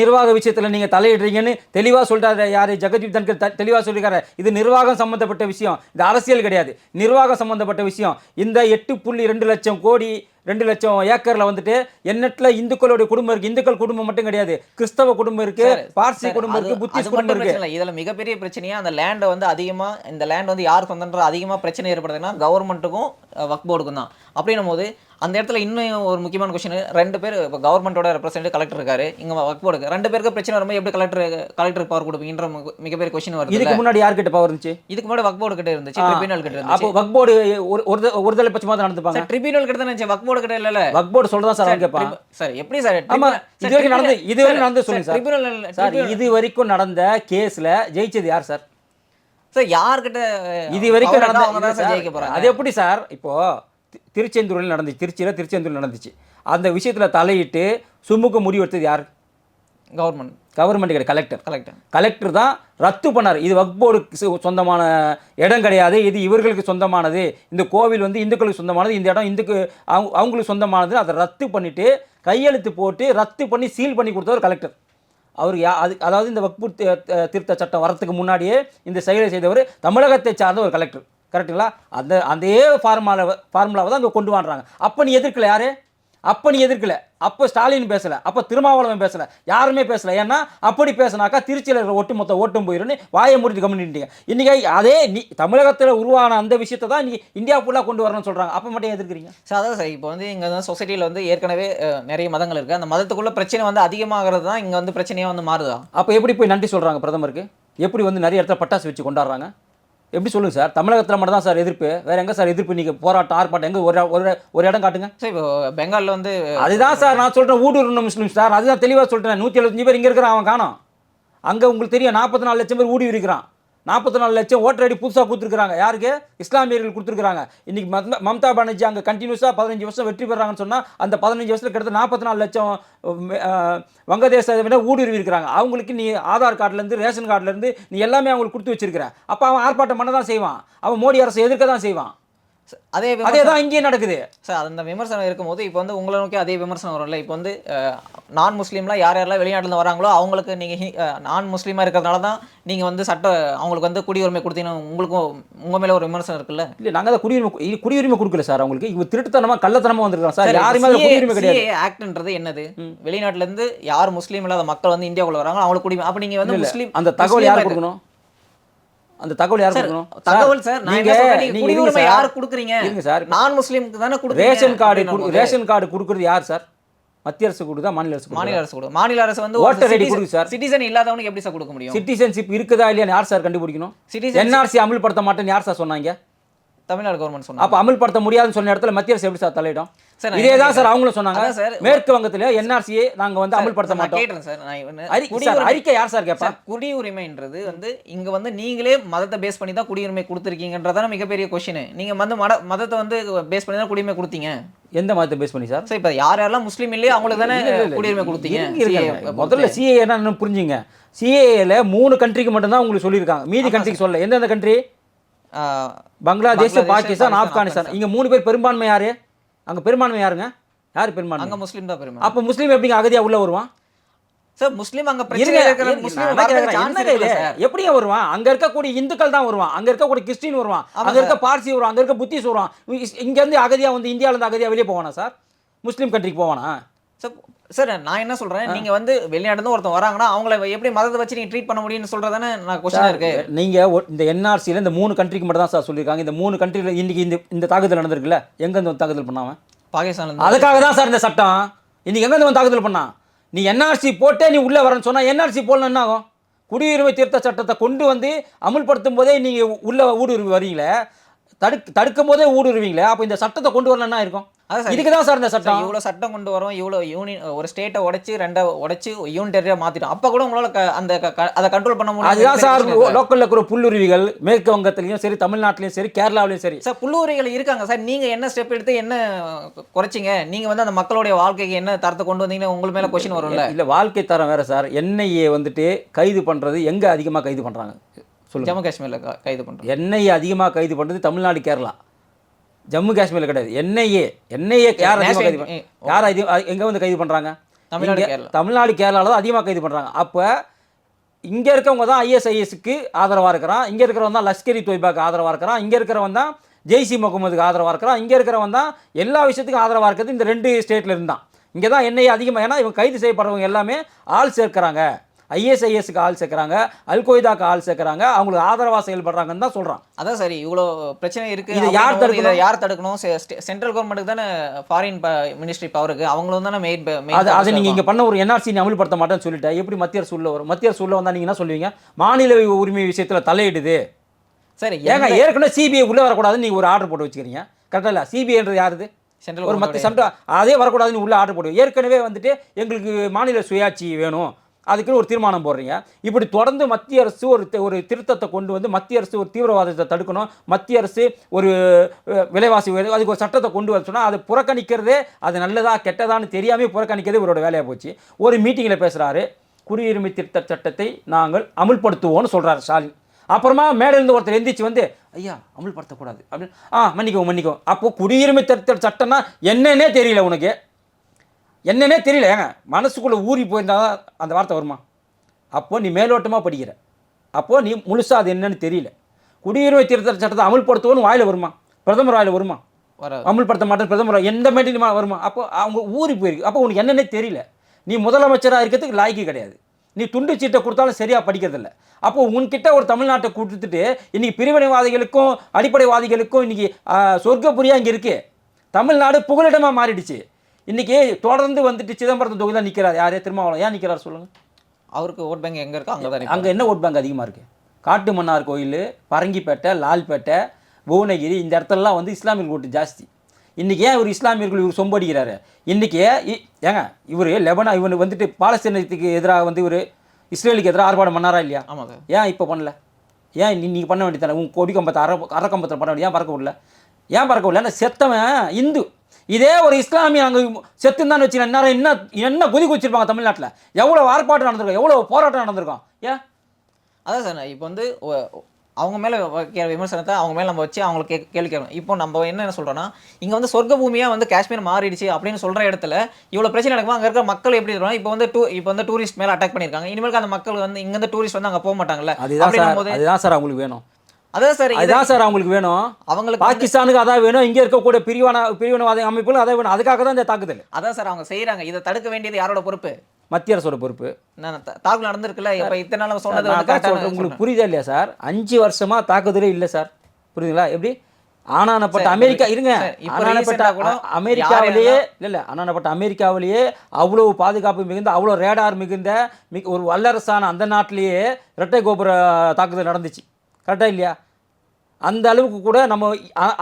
நிர்வாக விஷயத்துல நீங்க தலையிடுறீங்கன்னு தெளிவா சொல்றாரு யாரு? ஜெகதீப் தன்கர் தெளிவா சொல்லிருக்காரு இது நிர்வாகம் சம்பந்தப்பட்ட விஷயம். இது அரசியல் கிடையாது. கிடையாது. நிர்வாக சம்பந்தப்பட்ட விஷயம். இந்த எட்டு புள்ளி ரெண்டு லட்சம் கோடி ரெண்டு லட்சம் ஏக்கர்ல வந்துட்டு எண்ணற்ற இந்துக்களுடைய குடும்பம் இருக்கு. இந்துக்கள் குடும்பம் மட்டும் கிடையாது. கிறிஸ்தவ குடும்பம் இருக்கு சார், பார்சி குடும்பம் அது- இருக்கு அது புத்திஸ்ட் மட்டும் குடும்பம் இருக்கு. பிரச்சனை இல்லை. இதுல மிகப்பெரிய பிரச்சனையா அந்த லேண்டை வந்து அதிகமா இந்த லேண்ட் வந்து யார் சொந்தன்ற அதிகமா பிரச்சனை ஏற்படுதுன்னா கவர்மெண்ட்டுக்கும் வக் போர்டுக்கும் தான். அப்படின்னும் போது அந்த இடத்துல இன்னும் ஒரு முக்கியமான கொஸ்டின் ரெண்டு பேர் இப்போ கவர்மெண்ட்டோட ரெப்ரசன்ட் கலெக்டர் இருக்காரு இங்க வக் போர்டுக்கு ரெண்டு பேருக்கு பிரச்சனை வரும்போது எப்படி கலெக்டர் கலெக்டர் பவர் கொடுப்பீங்கன்ற மிக- மிகப்பெரிய கொஸ்டின் வருது இதுக்கு முன்னாடி யார்கிட்ட பவர் இருந்துச்சு? இதுக்கு முன்னாடி வக் போர்டு கிட்ட இருந்துச்சு ட்ரிபியூனல் கிட்ட அப்போ இருந்துச்சு வக் போர்டு ஒரு ஒரு ஒரு தலைப்பட்சமா தான் நடந்துப்பாங்க? ட்ரிபியூனல் கிட்ட தான் இருந்துச்சு வக் போர்டு கிட்ட இல்ல வக் போர்டு சொல்றதா சார் கேட்பான் சார் எப்படி சார் ஆமா இது வரைக்கும் நடந்து இது வரைக்கும் நடந்து சொல்லுங்க சார். ட்ரிபியூனல் சார் இது வரைக்கும் நடந்த கேஸ்ல ஜெயிச்சது யார் சார்? சார் யார்கிட்ட இது வரைக்கும் நடந்த ஜெயிக்க போறாங்க? அது எப்படி சார் இப்போ தி- திருச்செந்தூரில் நடந்துச்சு திருச்சியில் திருச்செந்தூரில் நடந்துச்சு. அந்த விஷயத்துல தலையிட்டு சுமூக முடிவு எடுத்தது யார்? கவர்மெண்ட் கவர்மெண்ட் கிடையாது கலெக்டர் கலெக்டர் கலெக்டர் தான் ரத்து பண்ணார். இது வக்போர்டுக்கு சொ- சொந்தமான இடம் கிடையாது. இது இவர்களுக்கு சொந்தமானது. இந்த கோவில் வந்து இந்துக்களுக்கு சொந்தமானது. இந்த இடம் இந்துக்கு அவங்க அவங்களுக்கு சொந்தமானது அதை ரத்து பண்ணிட்டு கையெழுத்து போட்டு ரத்து பண்ணி சீல் பண்ணி கொடுத்தவர் கலெக்டர் அவர் யா அது அதாவது இந்த வக்பு திருத்த சட்டம் வரத்துக்கு முன்னாடியே இந்த செயலை செய்தவர் தமிழகத்தை சார்ந்த ஒரு கலெக்டர் கரெக்ட்டுங்களா அந்த அதே ஃபார்முலா ஃபார்முலாவை தான் அங்கே கொண்டு வாடுறாங்க அப்போ நீ எதிர்க்கல யாரு? அப்போ நீ எதிர்க்கலை. அப்போ ஸ்டாலின் பேசல அப்போ திருமாவளவன் பேசல யாருமே பேசல. ஏன்னா அப்படி பேசினாக்கா திருச்சியில் இருக்கிற ஒட்டுமொத்த ஓட்டும் போயிருன்னு வாயை மூடிட்டு கம்மிட்டீங்க இன்னைக்கு அதே நீ தமிழகத்தில் உருவான அந்த விஷயத்தை தான் நீ இந்தியா ஃபுல்லாக கொண்டு வரணும்னு சொல்கிறாங்க அப்போ மட்டும் எதிர்க்கிறீங்க? சார் அதான் சார் இப்போ வந்து இங்கே வந்து சொசைட்டியில் வந்து ஏற்கனவே நிறைய மதங்கள் இருக்குது அந்த மதத்துக்குள்ள பிரச்சனை வந்து அதிகமாகிறது தான் இங்கே வந்து பிரச்சனையாக வந்து மாறுதா? அப்போ எப்படி போய் நன்றி சொல்கிறாங்க பிரதமருக்கு? எப்படி வந்து நிறைய இடத்துல பட்டாசு வச்சு கொண்டாடுறாங்க? எப்படி சொல்லுங்க சார்? தமிழகத்தில் மட்டும் தான் சார் எதிர்ப்பு. வேற எங்கே சார் எதிர்ப்பு? நீங்கள் போராட்டம் ஆர்ப்பாட்டம் எங்கே ஒரு ஒரு ஒரு இடம் காட்டுங்க. சார் இப்போ பெங்காலில் வந்து அதுதான் சார் நான் சொல்கிறேன் ஊடுருவ முஸ்லீம் சார். அதுதான் தெளிவாக சொல்கிறேன் நூற்றி எழுபத்தஞ்சு பேர் இங்கே இருக்கிறான் அவன் காணோம். அங்கே உங்களுக்கு தெரியும் நாற்பத்தி நாலு லட்சம் பேர் ஊடி இருக்கிறான். நாற்பத்தி நாலு லட்சம் ஓட்டர் ஐடி புதுசாக கொடுத்துருக்காங்க யாருக்கு? இஸ்லாமியர்கள் கொடுத்துருக்காங்க இன்றைக்கி மம்தா- மம்தா பானர்ஜி அங்கே கண்டினியூஸாக பதினஞ்சு வருஷம் வெற்றி பெறாங்கன்னு சொன்னால் அந்த பதினஞ்சு வருஷத்தில் கிட்டத்தட்ட நாற்பத்தி நாலு லட்சம் வங்கதேச ஊடுருவி இருக்கிறாங்க அவங்களுக்கு நீ ஆதார் கார்டுலேருந்து ரேஷன் கார்டுலேருந்து நீ எல்லாமே அவங்களுக்கு கொடுத்து வச்சிருக்கிற. அப்போ அவன் ஆர்ப்பாட்டம் பண்ண தான் செய்வான். அவன் மோடி அரசை எதிர்க்க தான் செய்வான். அதே அதே விமர்சனம் தான் இங்கேயும் நடக்குது. சார் அந்த விமர்சனம் இருக்கும்போது இப்போ வந்து உங்களை நோக்கி அதே விமர்சனம் வரும்ல. இப்போ வந்து நான் முஸ்லீம்லாம் யார் யாரெல்லாம் வெளிநாட்டில் வராங்களோ அவங்களுக்கு நீங்கள் நான் முஸ்லீமாக இருக்கிறதுனால தான் நீங்கள் வந்து சட்ட அவங்களுக்கு வந்து குடியுரிமை கொடுத்தீங்கன்னா உங்களுக்கும் உங்கள் மேலே ஒரு விமர்சனம் இருக்குல்ல? இல்ல நாங்க தான் குடியுரிமை குடியுரிமை கொடுக்கல சார் அவங்களுக்கு. இவங்க திருட்டுத்தனமா கள்ளத்தனமா வந்திருக்காங்க சார். யாருமே குடியுரிமை கிடையாது. ஆக்ட்ன்றது என்னது? வெளிநாட்டுல இருந்து யார் முஸ்லீம் இல்லாத மக்கள் வந்து இந்தியாவுக்குள்ள வராங்க அவங்களுக்கு குடிமை அப்ப நீங்க வந்து முஸ்லீம் அந்த தகவல் யார். கொடுக்கணும்? அந்த தகவல் யார் கொடுக்கணும்? தகவல் சார் நீங்க குடியுரிமை. யார் கொடுக்குறீங்க? இருங்க சார். நான் முஸ்லீமுக்கு தானே கொடுக்குறீங்க ரேஷன் கார்டு ரேஷன் கார்டு கொடுக்குறது யார் சார்? மத்திய அரசு கொடுக்குதா மாநில அரசு மாநில அரசு கொடு மாநில அரசு வந்து Voter ID கொடுக்கு சார். சிட்டிசன் இல்லாதவனுக்கு எப்படி சார் கொடுக்க முடியும்? சிட்டிசன்ஷிப் இருக்குதா இல்லையா யார் சார் கண்டுபிடிக்கணும்? சிட்டிசன் என்ஆர்சி அமல்படுத்த மாட்டேன்னு யார் சார் சொன்னாங்க? தமிழ்நாடு கவர்மெண்ட் சொன்னாங்க. அப்ப அமல்படுத்த முடியாதுன்னு சொன்ன இடத்துல மத்திய அரசு எப்படி சார் தலையிடும்? இதே தான் சார் அவங்களும் சொன்னாங்க. சார். மேற்கு வங்கத்துல என்ஆர்சியை நாங்க வந்து அமல்படுத்த மாட்டோம். கேட்டேன் சார் நான் அறிக்கை யார் சார் கேட்பா குடியுரிமைன்றது வந்து இங்க வந்து நீங்களே மதத்தை பேஸ் பண்ணி தான் குடியுரிமை கொடுத்துருக்கீங்கன்றதான மிகப்பெரிய கொஸ்டின் நீங்க வந்து மத மதத்தை வந்து பேஸ் பண்ணி தான் குடியுரிமை கொடுத்தீங்க. எந்த மதத்தை பேஸ் பண்ணி சார்? சார் இப்போ யார் யாரெல்லாம் முஸ்லீம் இல்லையோ அவங்களுக்கு தானே. குடியுரிமை கொடுத்தீங்க. முதல்ல சிஏ என்னன்னு புரிஞ்சுங்க. சிஏல மூணு கண்ட்ரிக்கு மட்டும்தான் உங்களுக்கு சொல்லியிருக்காங்க. மீதி கண்ட்ரிக்கு சொல்லல. எந்தெந்த கண்ட்ரி பங்களாதேஷ் பாகிஸ்தான், ஆப்கானிஸ்தான். இங்க மூணு பேர் பெரும்பான்மை யாரு? அங்க பெரும்பான்மை யாருங்க? யார் பெரும்பான்மை? அங்க முஸ்லீம் தான் பெருமை அப்ப முஸ்லீம் எப்படிங்க அகதியா உள்ள வருவான்? சார் முஸ்லீம் அங்க பிரச்சனை இருக்கிற முஸ்லீம் எப்படிங்க வருவான்? அங்க இருக்கக்கூடிய இந்துக்கள் தான் வருவான். அங்க இருக்கக்கூடிய கிறிஸ்டின் வருவான். அங்க இருக்க பார்சி வருவான். அங்க இருக்க புத்திஸ் வருவான். இங்க இருந்து அகதியா வந்து இந்தியால இருந்து அகதியா வெளியே போவானா சார்? முஸ்லீம் கண்ட்ரிக்கு போவானா? சார் சார் நான் என்ன சொல்றேன்? நீங்க வந்து வெளிநாட்டுல இருந்து ஒருத்தன் வராங்கன்னா அவங்கள எப்படி மதத்தை வச்சு நீங்க ட்ரீட் பண்ண முடியும்னு சொல்றதானே நான் கொஸ்டின் இருக்கு. நீங்க ஒ- இந்த என்ஆர்சியில் இந்த மூணு கண்ட்ரிக்கு மட்டும் தான் சார் சொல்லியிருக்காங்க. இந்த மூணு கண்ட்ரியில் இன்னைக்கு இந்த இந்த தாக்குதல் நடந்திருக்குல்ல எங்க இருந்து வந்து தாக்குதல் பண்ணாம பாகிஸ்தான்ல இருந்து. அதுக்காக தான் சார் இந்த சட்டம். இன்னைக்கு எங்க இருந்து வந்து தாக்குதல் பண்ணான்? நீ என்ஆர்சி போட்டே நீ உள்ள வரேன்னு சொன்னா என்ஆர்சி போடணும் என்ன ஆகும்? குடியுரிமை திருத்த சட்டத்தை கொண்டு வந்து அமுல்படுத்தும் போதே நீங்க உள்ள ஊடுருவி வரீங்களே? தடுக்க தடுக்கும் போதே ஊடுருவீங்களே? அப்போ இந்த சட்டத்தை கொண்டு வரல என்ன இருக்கும் இதுக்கு தான் சார் இந்த சட்டம். இவ்வளவு சட்டம் கொண்டு வரோம் இவ்வளவு யூனியன் ஒரு ஸ்டேட்டை உடைச்சு ரெண்டா உடைச்சு யூனிட் டெரியா மாத்திட்டோம். அப்ப கூட உங்களால அந்த அதை கண்ட்ரோல் பண்ண முடியும் அதுதான் சார் லோக்கல்ல இருக்கிற புல்லுருவிகள் மேற்கு வங்கத்திலையும் சரி தமிழ்நாட்டிலையும் சரி கேரளாவிலையும் சரி. சார் புல்லுரிகள் இருக்காங்க சார். நீங்க என்ன ஸ்டெப் எடுத்து என்ன குறைச்சிங்க? நீங்க வந்து அந்த மக்களுடைய வாழ்க்கைக்கு என்ன தரத்தை கொண்டு வந்தீங்கன்னா உங்களுக்கு மேல கொஸ்டின் வரும்ல. இல்ல வாழ்க்கை தரம் வேற சார். என்ஐஏ வந்துட்டு கைது பண்றது எங்க அதிகமா கைது பண்றாங்க? சொல்லுங்க. ஜம்மு காஷ்மீர்ல கைது பண்றோம். என்ஐஏ அதிகமா கைது பண்றது தமிழ்நாடு கேரளா. ஜம்மு காஷ்மீர்ல கிடையாது. என்ஐஏ என்ஐஏ யார் அதிகமா கைது யார் அதிகம் எங்க வந்து கைது பண்றாங்க? தமிழ்நாடு தமிழ்நாடு கேரளால தான் அதிகமா கைது பண்றாங்க. அப்ப இங்கே இருக்கவங்க தான் ஐஎஸ்ஐஎஸ்க்கு ஆதரவாக இருக்கிறான். இங்கே இருக்கிறவன் தான் லஷ்கரி தொய்பாக்கு ஆதரவாக இருக்கிறான். இங்கே இருக்கிறவன் தான் ஜெய்சி முகமதுக்கு ஆதரவாக இருக்கிறான். இங்கே இருக்கிறவன் தான் எல்லா விஷயத்துக்கும் ஆதரவாக இருக்கிறது இந்த ரெண்டு ஸ்டேட்ல இருந்தான். இங்கே தான் என்ஐஏ அதிகமாக ஏன்னா இவங்க கைது செய்யப்படுறவங்க எல்லாமே ஆள் சேர்க்குறாங்க. ஐஎஸ்ஐஎஸ்க்கு ஆள் சேர்க்குறாங்க அல்கொய்தாக்கு ஆள் சேர்க்குறாங்க அவங்களுக்கு ஆதரவாக செயல்படுறாங்கன்னு தான் சொல்கிறான் அதான் சரி இவ்வளோ பிரச்சனை இருக்கு. இதை யார் தடுக்கணும்? யார் தடுக்கணும்? சென்ட்ரல் கவர்மெண்ட்டுக்கு தானே ஃபாரின் மினிஸ்ட்ரி பவருக்கு அவங்களும் தானே மெயின் அது அதை நீங்கள் இங்கே பண்ண ஒரு என்ஆர்சி நீ அமல்படுத்த மாட்டேன்னு சொல்லிட்டேன். எப்படி மத்திய அரசு உள்ள வரும்? மத்திய அரசு உள்ள வந்தால் நீங்கள் என்ன சொல்லுவீங்க? மாநில உரிமை விஷயத்தில் தலையிடுது. சரி ஏங்க ஏற்கனவே சிபிஐ உள்ளே வரக்கூடாதுன்னு நீங்கள் ஒரு ஆர்டர் போட்டு வச்சுக்கிறீங்க. கரெக்டாக இல்லை? சிபிஐன்றது யாருது? சென்ட்ரல் ஒரு மத்திய சட்ட அதே வரக்கூடாதுன்னு உள்ள ஆர்டர் போடு ஏற்கனவே வந்துட்டு எங்களுக்கு மாநில சுயாட்சி வேணும். அதுக்குன்னு ஒரு தீர்மானம் போடுறீங்க. இப்படி தொடர்ந்து மத்திய அரசு ஒரு ஒரு திருத்தத்தை கொண்டு வந்து மத்திய அரசு ஒரு தீவிரவாதத்தை தடுக்கணும். மத்திய அரசு ஒரு விலைவாசி உயர்வு அதுக்கு ஒரு சட்டத்தை கொண்டு வர சொன்னால் அதை புறக்கணிக்கிறதே அது நல்லதா கெட்டதான்னு தெரியாமல் புறக்கணிக்கிறதே இவரோட வேலையாக போச்சு. ஒரு மீட்டிங்கில் பேசுகிறாரு குடியுரிமை திருத்த சட்டத்தை நாங்கள் அமுல்படுத்துவோம்னு சொல்கிறார் ஸ்டாலின். அப்புறமா மேடையிலிருந்து ஒருத்தர் எந்திரிச்சு வந்து ஐயா அமுல்படுத்தக்கூடாது. அப்படின்னு ஆ மன்னிக்கவும் மன்னிக்கவும். அப்போது குடியுரிமை திருத்த சட்டம்னா என்னன்னே தெரியல உனக்கு. என்னன்னே தெரியல. ஏங்க மனசுக்குள்ளே ஊறி போயிருந்தா தான் அந்த வார்த்தை வருமா? அப்போ நீ மேலோட்டமாக படிக்கிற. அப்போ நீ முழுசாக அது என்னன்னு தெரியல. குடியுரிமை திருத்த சட்டத்தை அமுல்படுத்துவோன்னு வாயில் வருமா? பிரதமர் வாயில் வருமா? வர அமுல்படுத்த மாட்டேன் பிரதமர் எந்த மீட்டிங் வருமா? அப்போ அவங்க ஊறி போயிருக்கு. அப்போ உனக்கு என்னன்னே தெரியல. நீ முதலமைச்சராக இருக்கிறதுக்கு லாய்க்கு கிடையாது. நீ துண்டு சீட்டை கொடுத்தாலும் சரியாக படிக்கிறதில்ல. அப்போ உன்கிட்ட ஒரு தமிழ்நாட்டை கொடுத்துட்டு இன்னைக்கு பிரிவினைவாதிகளுக்கும் அடிப்படைவாதிகளுக்கும் இன்னைக்கு சொர்க்கப்புரியா இங்கே இருக்கு. தமிழ்நாடு புகலிடமாக மாறிடுச்சு. இன்னைக்கு தொடர்ந்து வந்துட்டு சிதம்பரத்து தொகுதி தான் நிற்கிறார் யாரே? திருமாவளவன். ஏன் நிற்கிறார் சொல்லுங்கள் அவருக்கு ஓட் பேங்க் எங்க இருக்கோ அங்கே தான் அங்கே என்ன ஓட் பேங்க் அதிகமாக இருக்குது காட்டு மன்னார் கோயில் பரங்கிப்பேட்டை லால்பேட்டை புவனகிரி இந்த இடத்துலலாம் வந்து இஸ்லாமியர்கள் ஓட்டு ஜாஸ்தி. இன்றைக்கி ஏன் இவர் இஸ்லாமியர்கள் இவர் சொம்படிக்கிறாரு? இன்றைக்கி ஏங்க இவர் லெபனா இவனு வந்துட்டு பாலஸ்தீனத்துக்கு எதிராக வந்து இவர் இஸ்ரேலுக்கு எதிராக ஆர்ப்பாட்டம் பண்ணாரா இல்லையா? ஆமாம் ஏன் இப்போ பண்ணல? ஏன் நீ நீங்கள் பண்ண வேண்டியதானே உன் கொடி கம்பத்தை அற அறக்கம்பத்தில் பண்ண வேண்டிய ஏன் பறக்க விடல? ஏன் பறக்க விடல? ஏன்னா செத்தவன் இந்து. இதே ஒரு இஸ்லாமிய அங்கே செத்துந்தான்னு வச்சு நேரம் என்ன என்ன குதி குச்சிருப்பாங்க தமிழ்நாட்டில்? எவ்வளோ ஆர்ப்பாட்டம் நடந்திருக்கும் எவ்வளோ போராட்டம் நடந்திருக்கும்? ஏன்? அதான் சார் இப்போ வந்து அவங்க மேலே வைக்கிற விமர்சனத்தை அவங்க மேலே நம்ம வச்சு அவங்களுக்கு கே கேள்வி கேட்கணும். இப்போ நம்ம என்ன சொல்கிறோன்னா இங்கே வந்து சொர்க்க பூமியாக வந்து காஷ்மீர் மாறிடுச்சு அப்படின்னு சொல்கிற இடத்துல இவ்வளோ பிரச்சனை நடக்குமா? அங்கே இருக்கிற மக்கள் எப்படி இருக்கணும் இப்போ வந்து டூ இப்போ வந்து டூரிஸ்ட் மேலே அட்டாக் பண்ணியிருக்காங்க. இனிமேல் அந்த மக்கள் வந்து இங்கேருந்து டூரிஸ்ட் வந்து அங்கே போக மாட்டாங்கல்ல? அதுதான் சார் அதுதான் சார் அவங்களுக்கு வேணும். அதான் சார் இது அதுதான் சார் அவங்களுக்கு வேணும். அவங்களுக்கு பாகிஸ்தானுக்கு அதான் வேணும் இங்கே இருக்கக்கூடிய பிரிவான பிரிவினவாத அமைப்புகள் அதான் வேணும். அதுக்காக தான் இந்த தாக்குதல். அதான் சார் அவங்க செய்கிறாங்க இதை தடுக்க வேண்டியது யாரோட பொறுப்பு? மத்திய அரசோட பொறுப்பு. தாக்குதல் நடந்திருக்குல்ல? இப்போ இத்தனை நாள் சொன்னது. உங்களுக்கு புரியுதா இல்லையா சார்? அஞ்சு வருஷமா தாக்குதலே இல்லை சார். புரியுதுங்களா? எப்படி? ஆனானப்பட்ட அமெரிக்கா இருங்க. ஆனானப்பட்ட அமெரிக்காவிலேயே இல்ல இல்ல ஆனானப்பட்ட அமெரிக்காவிலேயே அவ்வளவு பாதுகாப்பு மிகுந்த அவ்வளோ ரேடார் மிகுந்த மிக ஒரு வல்லரசான அந்த நாட்டிலேயே இரட்டை கோபுர தாக்குதல் நடந்துச்சு. கரெக்டா இல்லையா? அந்த அளவுக்கு கூட நம்ம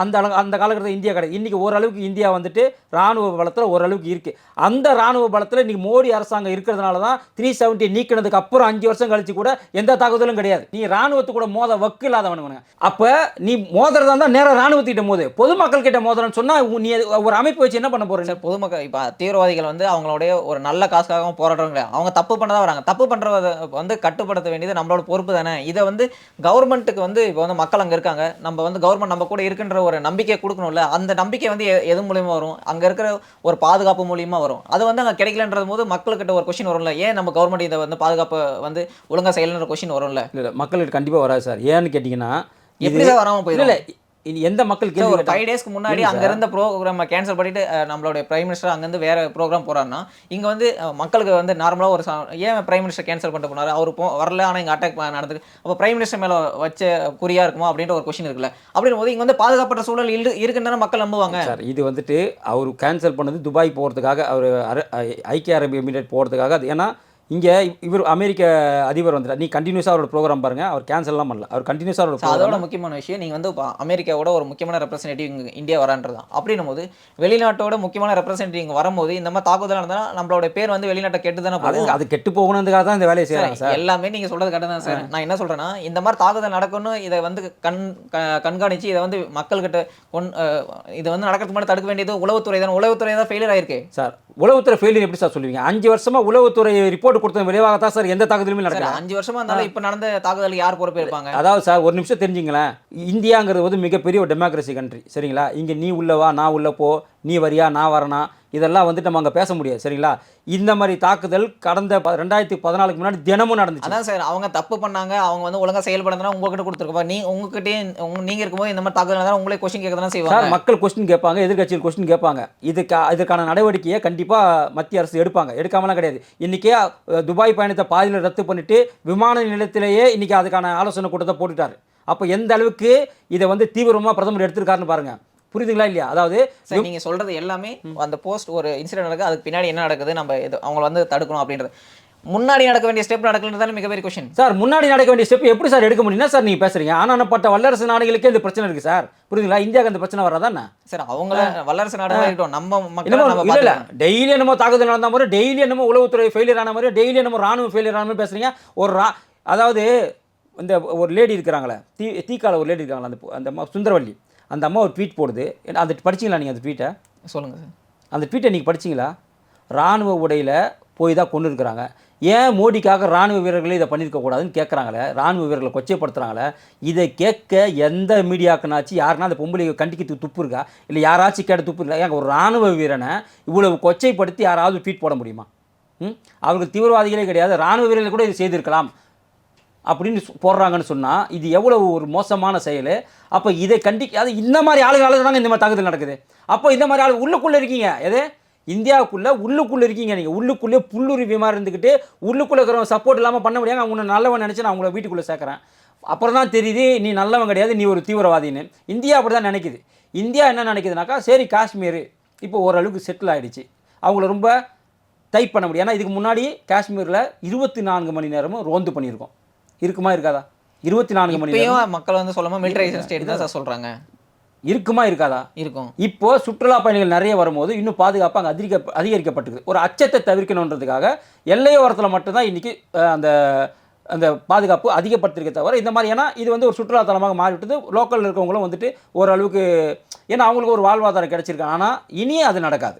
அந்த அளவு அந்த காலகட்டத்தில் இந்தியா கிடையாது. இன்றைக்கி ஓரளவுக்கு இந்தியா வந்துட்டு ராணுவ பலத்தில் ஓரளவுக்கு இருக்குது அந்த ராணுவ பலத்தில் இன்றைக்கி மோடி அரசாங்கம் இருக்கிறதுனால தான் த்ரீ செவன்ட்டி நீக்கினதுக்கு அப்புறம் அஞ்சு வருஷம் கழிச்சு கூட எந்த தாக்குதலும் கிடையாது. நீ ராணுவத்து கூட மோத வக்கு இல்லாதவனுங்க அப்போ நீ மோதுறதா இருந்தால் நேராக ராணுவத்திட்ட மோது. பொதுமக்கள் கிட்ட மோதுறன்னு சொன்னால் நீ ஒரு அமைப்பு வச்சு என்ன பண்ண போகிறேன் சார் பொதுமக்கள் இப்போ தீவிரவாதிகள் வந்து அவங்களுடைய ஒரு நல்ல காசுக்காகவும் போராடுறவங்க அவங்க தப்பு பண்ண தான் வராங்க. தப்பு பண்ணுறத வந்து கட்டுப்படுத்த வேண்டியது நம்மளோட பொறுப்பு தானே. இதை வந்து கவர்மெண்ட்டுக்கு வந்து இப்போ வந்து மக்கள் அங்கே இருக்காங்க. நம்ம வந்து கவர்மெண்ட் நம்ம கூட இருக்குன்ற ஒரு நம்பிக்கை கொடுக்கணும்ல அந்த நம்பிக்கை வந்து எது மூலியமா வரும்? அங்கே இருக்கிற ஒரு பாதுகாப்பு மூலியமா வரும். அது வந்து அங்கே கிடைக்கலன்றது போது மக்கள்கிட்ட ஒரு கொஷின் வரும்ல ஏன் நம்ம கவர்மெண்ட் இதை வந்து பாதுகாப்பு வந்து ஒழுங்கா செய்யலன்ற கொஷின் வரும்ல? இல்லை மக்களுக்கு கண்டிப்பாக வராது சார். ஏன்னு கேட்டிங்கன்னா எப்படி வராமல் போயிடும் இல்லை இனி எந்த மக்கள் கேள்வி ஃபைவ் டேஸ்க்கு முன்னாடி இல்ல அங்க இருந்த ப்ரோக்ராம் கேன்சல் பண்ணிட்டு நம்மளுடைய பிரைம் மினிஸ்டர் அங்கேருந்து வேற ப்ரோக்ராம் போறாருன்னா இங்க வந்து மக்களுக்கு வந்து நார்மலா ஒரு ஏன் பிரைம் மினிஸ்டர் கேன்சல் பண்ணிட்டு போனாரு? அவர் போ வரல ஆனா இங்க அட்டாக் நடந்தது அப்போ பிரைம் மினிஸ்டர் மேல வச்ச குறியா இருக்குமா அப்படின்ற ஒரு கொஸ்டின் இருக்குல்ல. அப்படின்னும் போது இங்க வந்து பாதுகாப்பற்ற சூழல் இரு இருக்குன்னு மக்கள் நம்புவாங்க. சார் இது வந்துட்டு அவர் கேன்சல் பண்ணது துபாய் போகிறதுக்காக அவர் ஐக்கிய அரபு எமிரேட் போகிறதுக்காக அது ஏன்னா இங்கே இவர் அமெரிக்க அதிபர் வந்துட்டார். நீ கண்டினியூஸாக அவரோட ப்ரோக்ராம் பாருங்கள் அவர் கேன்சல்லாம் பண்ணல. அவர் கண்டினியூஸாக அவரோட அதோட முக்கியமான விஷயம் நீங்க வந்து அமெரிக்காவோட ஒரு முக்கியமான ரெப்ரசன்டேட்டிவ் இங்க இந்தியா வரான்றது தான். அப்படின்னும் போது வெளிநாட்டோட முக்கியமான ரெப்ரசன்டேட்டிவ் இங்க வரும்போது இந்த மாதிரி தாக்குதல் நடந்தா நம்மளோட பேர் வந்து வெளிநாட்டை கெட்டு தானே அது போகும் அது கெட்டு போகணுன்றதுக்காக தான் இந்த வேலையை செய்கிறாங்க சார். எல்லாமே நீங்க சொல்றது கரெக்ட் தான் சார். நான் என்ன சொல்றேன்னா இந்த மாதிரி தாக்குதல் நடக்கணும் இதை வந்து கண் க- கண்காணிச்சு இதை வந்து மக்கள்கிட்ட கொண் அஹ், இது வந்து நடக்கிறதுக்கு முன்னாடி தடுக்க வேண்டியது உளவுத்துறை தான். உளவுத்துறை தான் ஃபெயிலியர் ஆயிருக்கு. சார் உளவுத்துறை ஃபெயிலியர் எப்படி சார் சொல்லுவீங்க? அஞ்சு வருஷமாக உளவுத்துறை ரிப்போர்ட் கொடுத்த விரைவாக தான் சார் எந்த தாக்குதலுமே நடக்கல. அஞ்சு வருஷமா இருந்தாலும் இப்ப நடந்த தாக்குதலுக்கு யார் பொறுப்பு இருப்பாங்க அதாவது சார் ஒரு நிமிஷம் தெரிஞ்சுங்களேன். இந்தியாங்கிறது வந்து மிகப்பெரிய ஒரு டெமோக்ரஸி கண்ட்ரி சரிங்களா? இங்கே நீ உள்ள வா நான் உள்ள போ நீ வரியா நான் வரனா? இதெல்லாம் வந்துட்டு நம்ம அங்கே பேச முடியாது சரிங்களா? இந்த மாதிரி தாக்குதல் கடந்த ப- ரெண்டாயிரத்தி பதினாலுக்கு முன்னாடி தினமும் நடந்துச்சு. அதான் சார் அவங்க தப்பு பண்ணாங்க அவங்க வந்து ஒழுங்கா செயல்படுறதுனா உங்ககிட்ட கொடுத்துருக்கோம் நீ உங்ககிட்டயே உங்க நீங்க இருக்கும்போது இந்த மாதிரி தாக்குதல் உங்களே கொஸ்டின் கேட்க தானே செய்வாங்க. சார் மக்கள் கொஸ்டின் கேட்பாங்க எதிர்க்கட்சிகள் கொஸ்டின் கேட்பாங்க. இதுக்கு இதுக்கான நடவடிக்கையை கண்டிப்பாக மத்திய அரசு எடுப்பாங்க. எடுக்காமலாம் கிடையாது. இன்றைக்கே துபாய் பயணத்தை பாதியில் ரத்து பண்ணிட்டு விமான நிலையத்திலேயே இன்றைக்கி அதுக்கான ஆலோசனை கூட்டத்தை போட்டுட்டார். அப்போ எந்த அளவுக்கு இதை வந்து தீவிரமாக பிரதமர் எடுத்திருக்காருன்னு பாருங்கள் புரியுதுங்களா இல்லையா? அதாவது சார் நீங்க சொல்றது எல்லாமே அந்த போஸ்ட் ஒரு இன்சிடென்ட் நடக்குது அதுக்கு பின்னாடி என்ன நடக்குது நம்ம இது அவங்கள வந்து தடுக்கணும் அப்படின்றது. முன்னாடி நடக்க வேண்டிய ஸ்டெப் நடக்கலன்றது மிகப்பெரிய கொஸ்டின் சார் முன்னாடி நடக்க வேண்டிய ஸ்டெப் எப்படி சார் எடுக்க முடியும் என்ன சார் நீங்கள் பேசுகிறீங்க ஆனானப்பட்ட வல்லரசு நாடுகளுக்கே இந்த பிரச்சனை இருக்குது சார். புரியுதுங்களா? இந்தியாவுக்கு அந்த பிரச்சனை வராதானே சார் அவங்கள வல்லரசு இருக்கட்டும் நம்ம மக்கள் இல்ல. டெய்லி என்னமோ தாக்குதல் நடந்த மாதிரி டெய்லி என்னமோ உளவுத்துறை ஃபெயிலியர் ஆன மாதிரி டெய்லி என்னமோ ராணுவ ஃபெயிலியர் ஆன மாதிரி பேசுறீங்க. ஒரு ரா அதாவது இந்த ஒரு லேடி இருக்கிறாங்களே தீ தீக்கால ஒரு லேடி இருக்காங்களா அந்த அந்த சுந்தரவள்ளி அந்த அம்மா ஒரு ட்வீட் போடுது. அந்த படிச்சீங்களா நீங்கள் அந்த ட்வீட்டை சொல்லுங்க சார். அந்த ட்வீட்டை நீங்கள் படிச்சீங்களா? ராணுவ உடையில் போய் தான் கொண்டு இருக்கிறாங்க. ஏன் மோடிக்காக ராணுவ வீரர்களே இதை பண்ணியிருக்க கூடாதுன்னு கேட்குறாங்களே ராணுவ வீரர்களை கொச்சைப்படுத்துறாங்களே? இதை கேட்க எந்த மீடியாக்குனாச்சும் யாருன்னா அந்த பொம்பளை கண்டிக்கிறதுக்கு துப்பு இருக்கா இல்லை யாராச்சும் கேட்ட துப்பு இருக்கா ஏங்க ஒரு ராணுவ வீரனை இவ்வளவு கொச்சைப்படுத்தி யாராவது ட்வீட் போட முடியுமா? ம்? அவர்கள் தீவிரவாதிகளே கிடையாது. ராணுவ வீரர்கள் கூட இது செய்திருக்கலாம். அப்படின்னு போடுறாங்கன்னு சொன்னால் இது எவ்வளோ ஒரு மோசமான செயல்? அப்போ இதை கண்டி அது இந்த மாதிரி ஆளுகளால தாங்க இந்த மாதிரி தாக்குதல் நடக்குது. அப்போ இந்த மாதிரி ஆளு உள்ளுக்குள்ளே இருக்கீங்க. எது? இந்தியாவுக்குள்ளே உள்ளுக்குள்ளே இருக்கீங்க நீங்கள் உள்ளுக்குள்ளே புல்லுருவி மாதிரி இருந்துக்கிட்டு உள்ளுக்குள்ளே இருக்கிறவங்க சப்போர்ட் இல்லாமல் பண்ண முடியாது அவங்க நல்லவன் நினச்சி நான் அவங்கள வீட்டுக்குள்ளே சேர்க்குறேன். அப்புறம் தான் தெரியுது நீ நல்லவன் கிடையாது நீ ஒரு தீவிரவாதின்னு. இந்தியா அப்படி தான் நினைக்குது. இந்தியா என்ன நினைக்குதுனாக்கா சரி காஷ்மீர் இப்போ ஓரளவுக்கு செட்டில் ஆகிடுச்சு அவங்கள ரொம்ப டைப் பண்ண முடியும். ஏன்னா இதுக்கு முன்னாடி காஷ்மீரில் இருபத்தி நான்கு மணி நேரமும் ரோந்து பண்ணியிருக்கோம். இருக்குமா இருக்காதா? இருபத்தி நான்கு மணி நேரம். மக்கள் வந்து சொல்லாம மிலிட்டரைசேஷன் ஸ்டேட் தான் சார் சொல்றாங்க. இருக்குமா இருக்காதா? இருக்கும். இப்போ சுற்றுலா பயணிகள் நிறைய வரும்போது இன்னும் பாதுகாப்பு அங்கே அதிக அதிகரிக்கப்பட்டிருக்கு ஒரு அச்சத்தை தவிர்க்கணுன்றதுக்காக எல்லையோரத்தில் மட்டும்தான் இன்றைக்கி அந்த அந்த பாதுகாப்பு அதிகப்படுத்திருக்க தவிர இந்த மாதிரி ஏன்னா இது வந்து ஒரு சுற்றுலா தலமாக மாறிவிட்டது லோக்கலில் இருக்கவங்களும் வந்துட்டு ஓரளவுக்கு ஏன்னா அவங்களுக்கு ஒரு வாழ்வாதாரம் கிடைச்சிருக்காங்க ஆனால் இனி அது நடக்காது.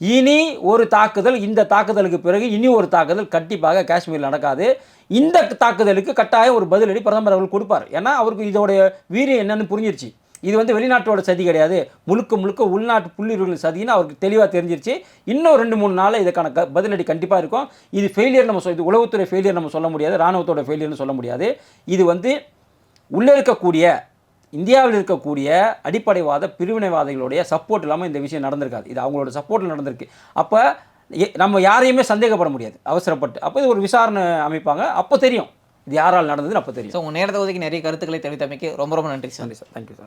இனி ஒரு தாக்குதல் இந்த தாக்குதலுக்கு பிறகு இனி ஒரு தாக்குதல் கண்டிப்பாக காஷ்மீரில் நடக்காது. இந்த தாக்குதலுக்கு கட்டாயம் ஒரு பதிலடி பிரதமர் அவர்கள் கொடுப்பார். ஏன்னா அவருக்கு இதோடைய வீரியம் என்னன்னு புரிஞ்சிருச்சு. இது வந்து வெளிநாட்டோட சதி கிடையாது. முழுக்க முழுக்க உள்நாட்டு புள்ளிவர்களின் சதின்னு அவருக்கு தெளிவாக தெரிஞ்சிருச்சு. இன்னும் ரெண்டு மூணு நாளில் இதுக்கான க பதிலடி கண்டிப்பாக இருக்கும். இது ஃபெயிலியர் நம்ம இது உளவுத்துறை ஃபெயிலியர் நம்ம சொல்ல முடியாது. ராணுவத்தோட ஃபெயிலியர்னு சொல்ல முடியாது. இது வந்து உள்ளே இருக்கக்கூடிய இந்தியாவில் இருக்கக்கூடிய அடிப்படைவாத பிரிவினைவாதிகளுடைய சப்போர்ட் இல்லாமல் இந்த விஷயம் நடந்திருக்காது. இது அவங்களோட சப்போர்ட்டில் நடந்திருக்கு. அப்போ நம்ம யாரையுமே சந்தேகப்பட முடியாது. அவசரப்பட்டு. அப்போ இது ஒரு விசாரணை அமைப்பாங்க. அப்போ தெரியும். இது யாரால் நடந்ததுன்னு அப்போ தெரியும். ஸோ உங்க நேரத்தை ஒதுக்கி நிறைய கருத்துக்களை தெரிவித்தமைக்கு ரொம்ப ரொம்ப நன்றி சார். சார். Thank you sir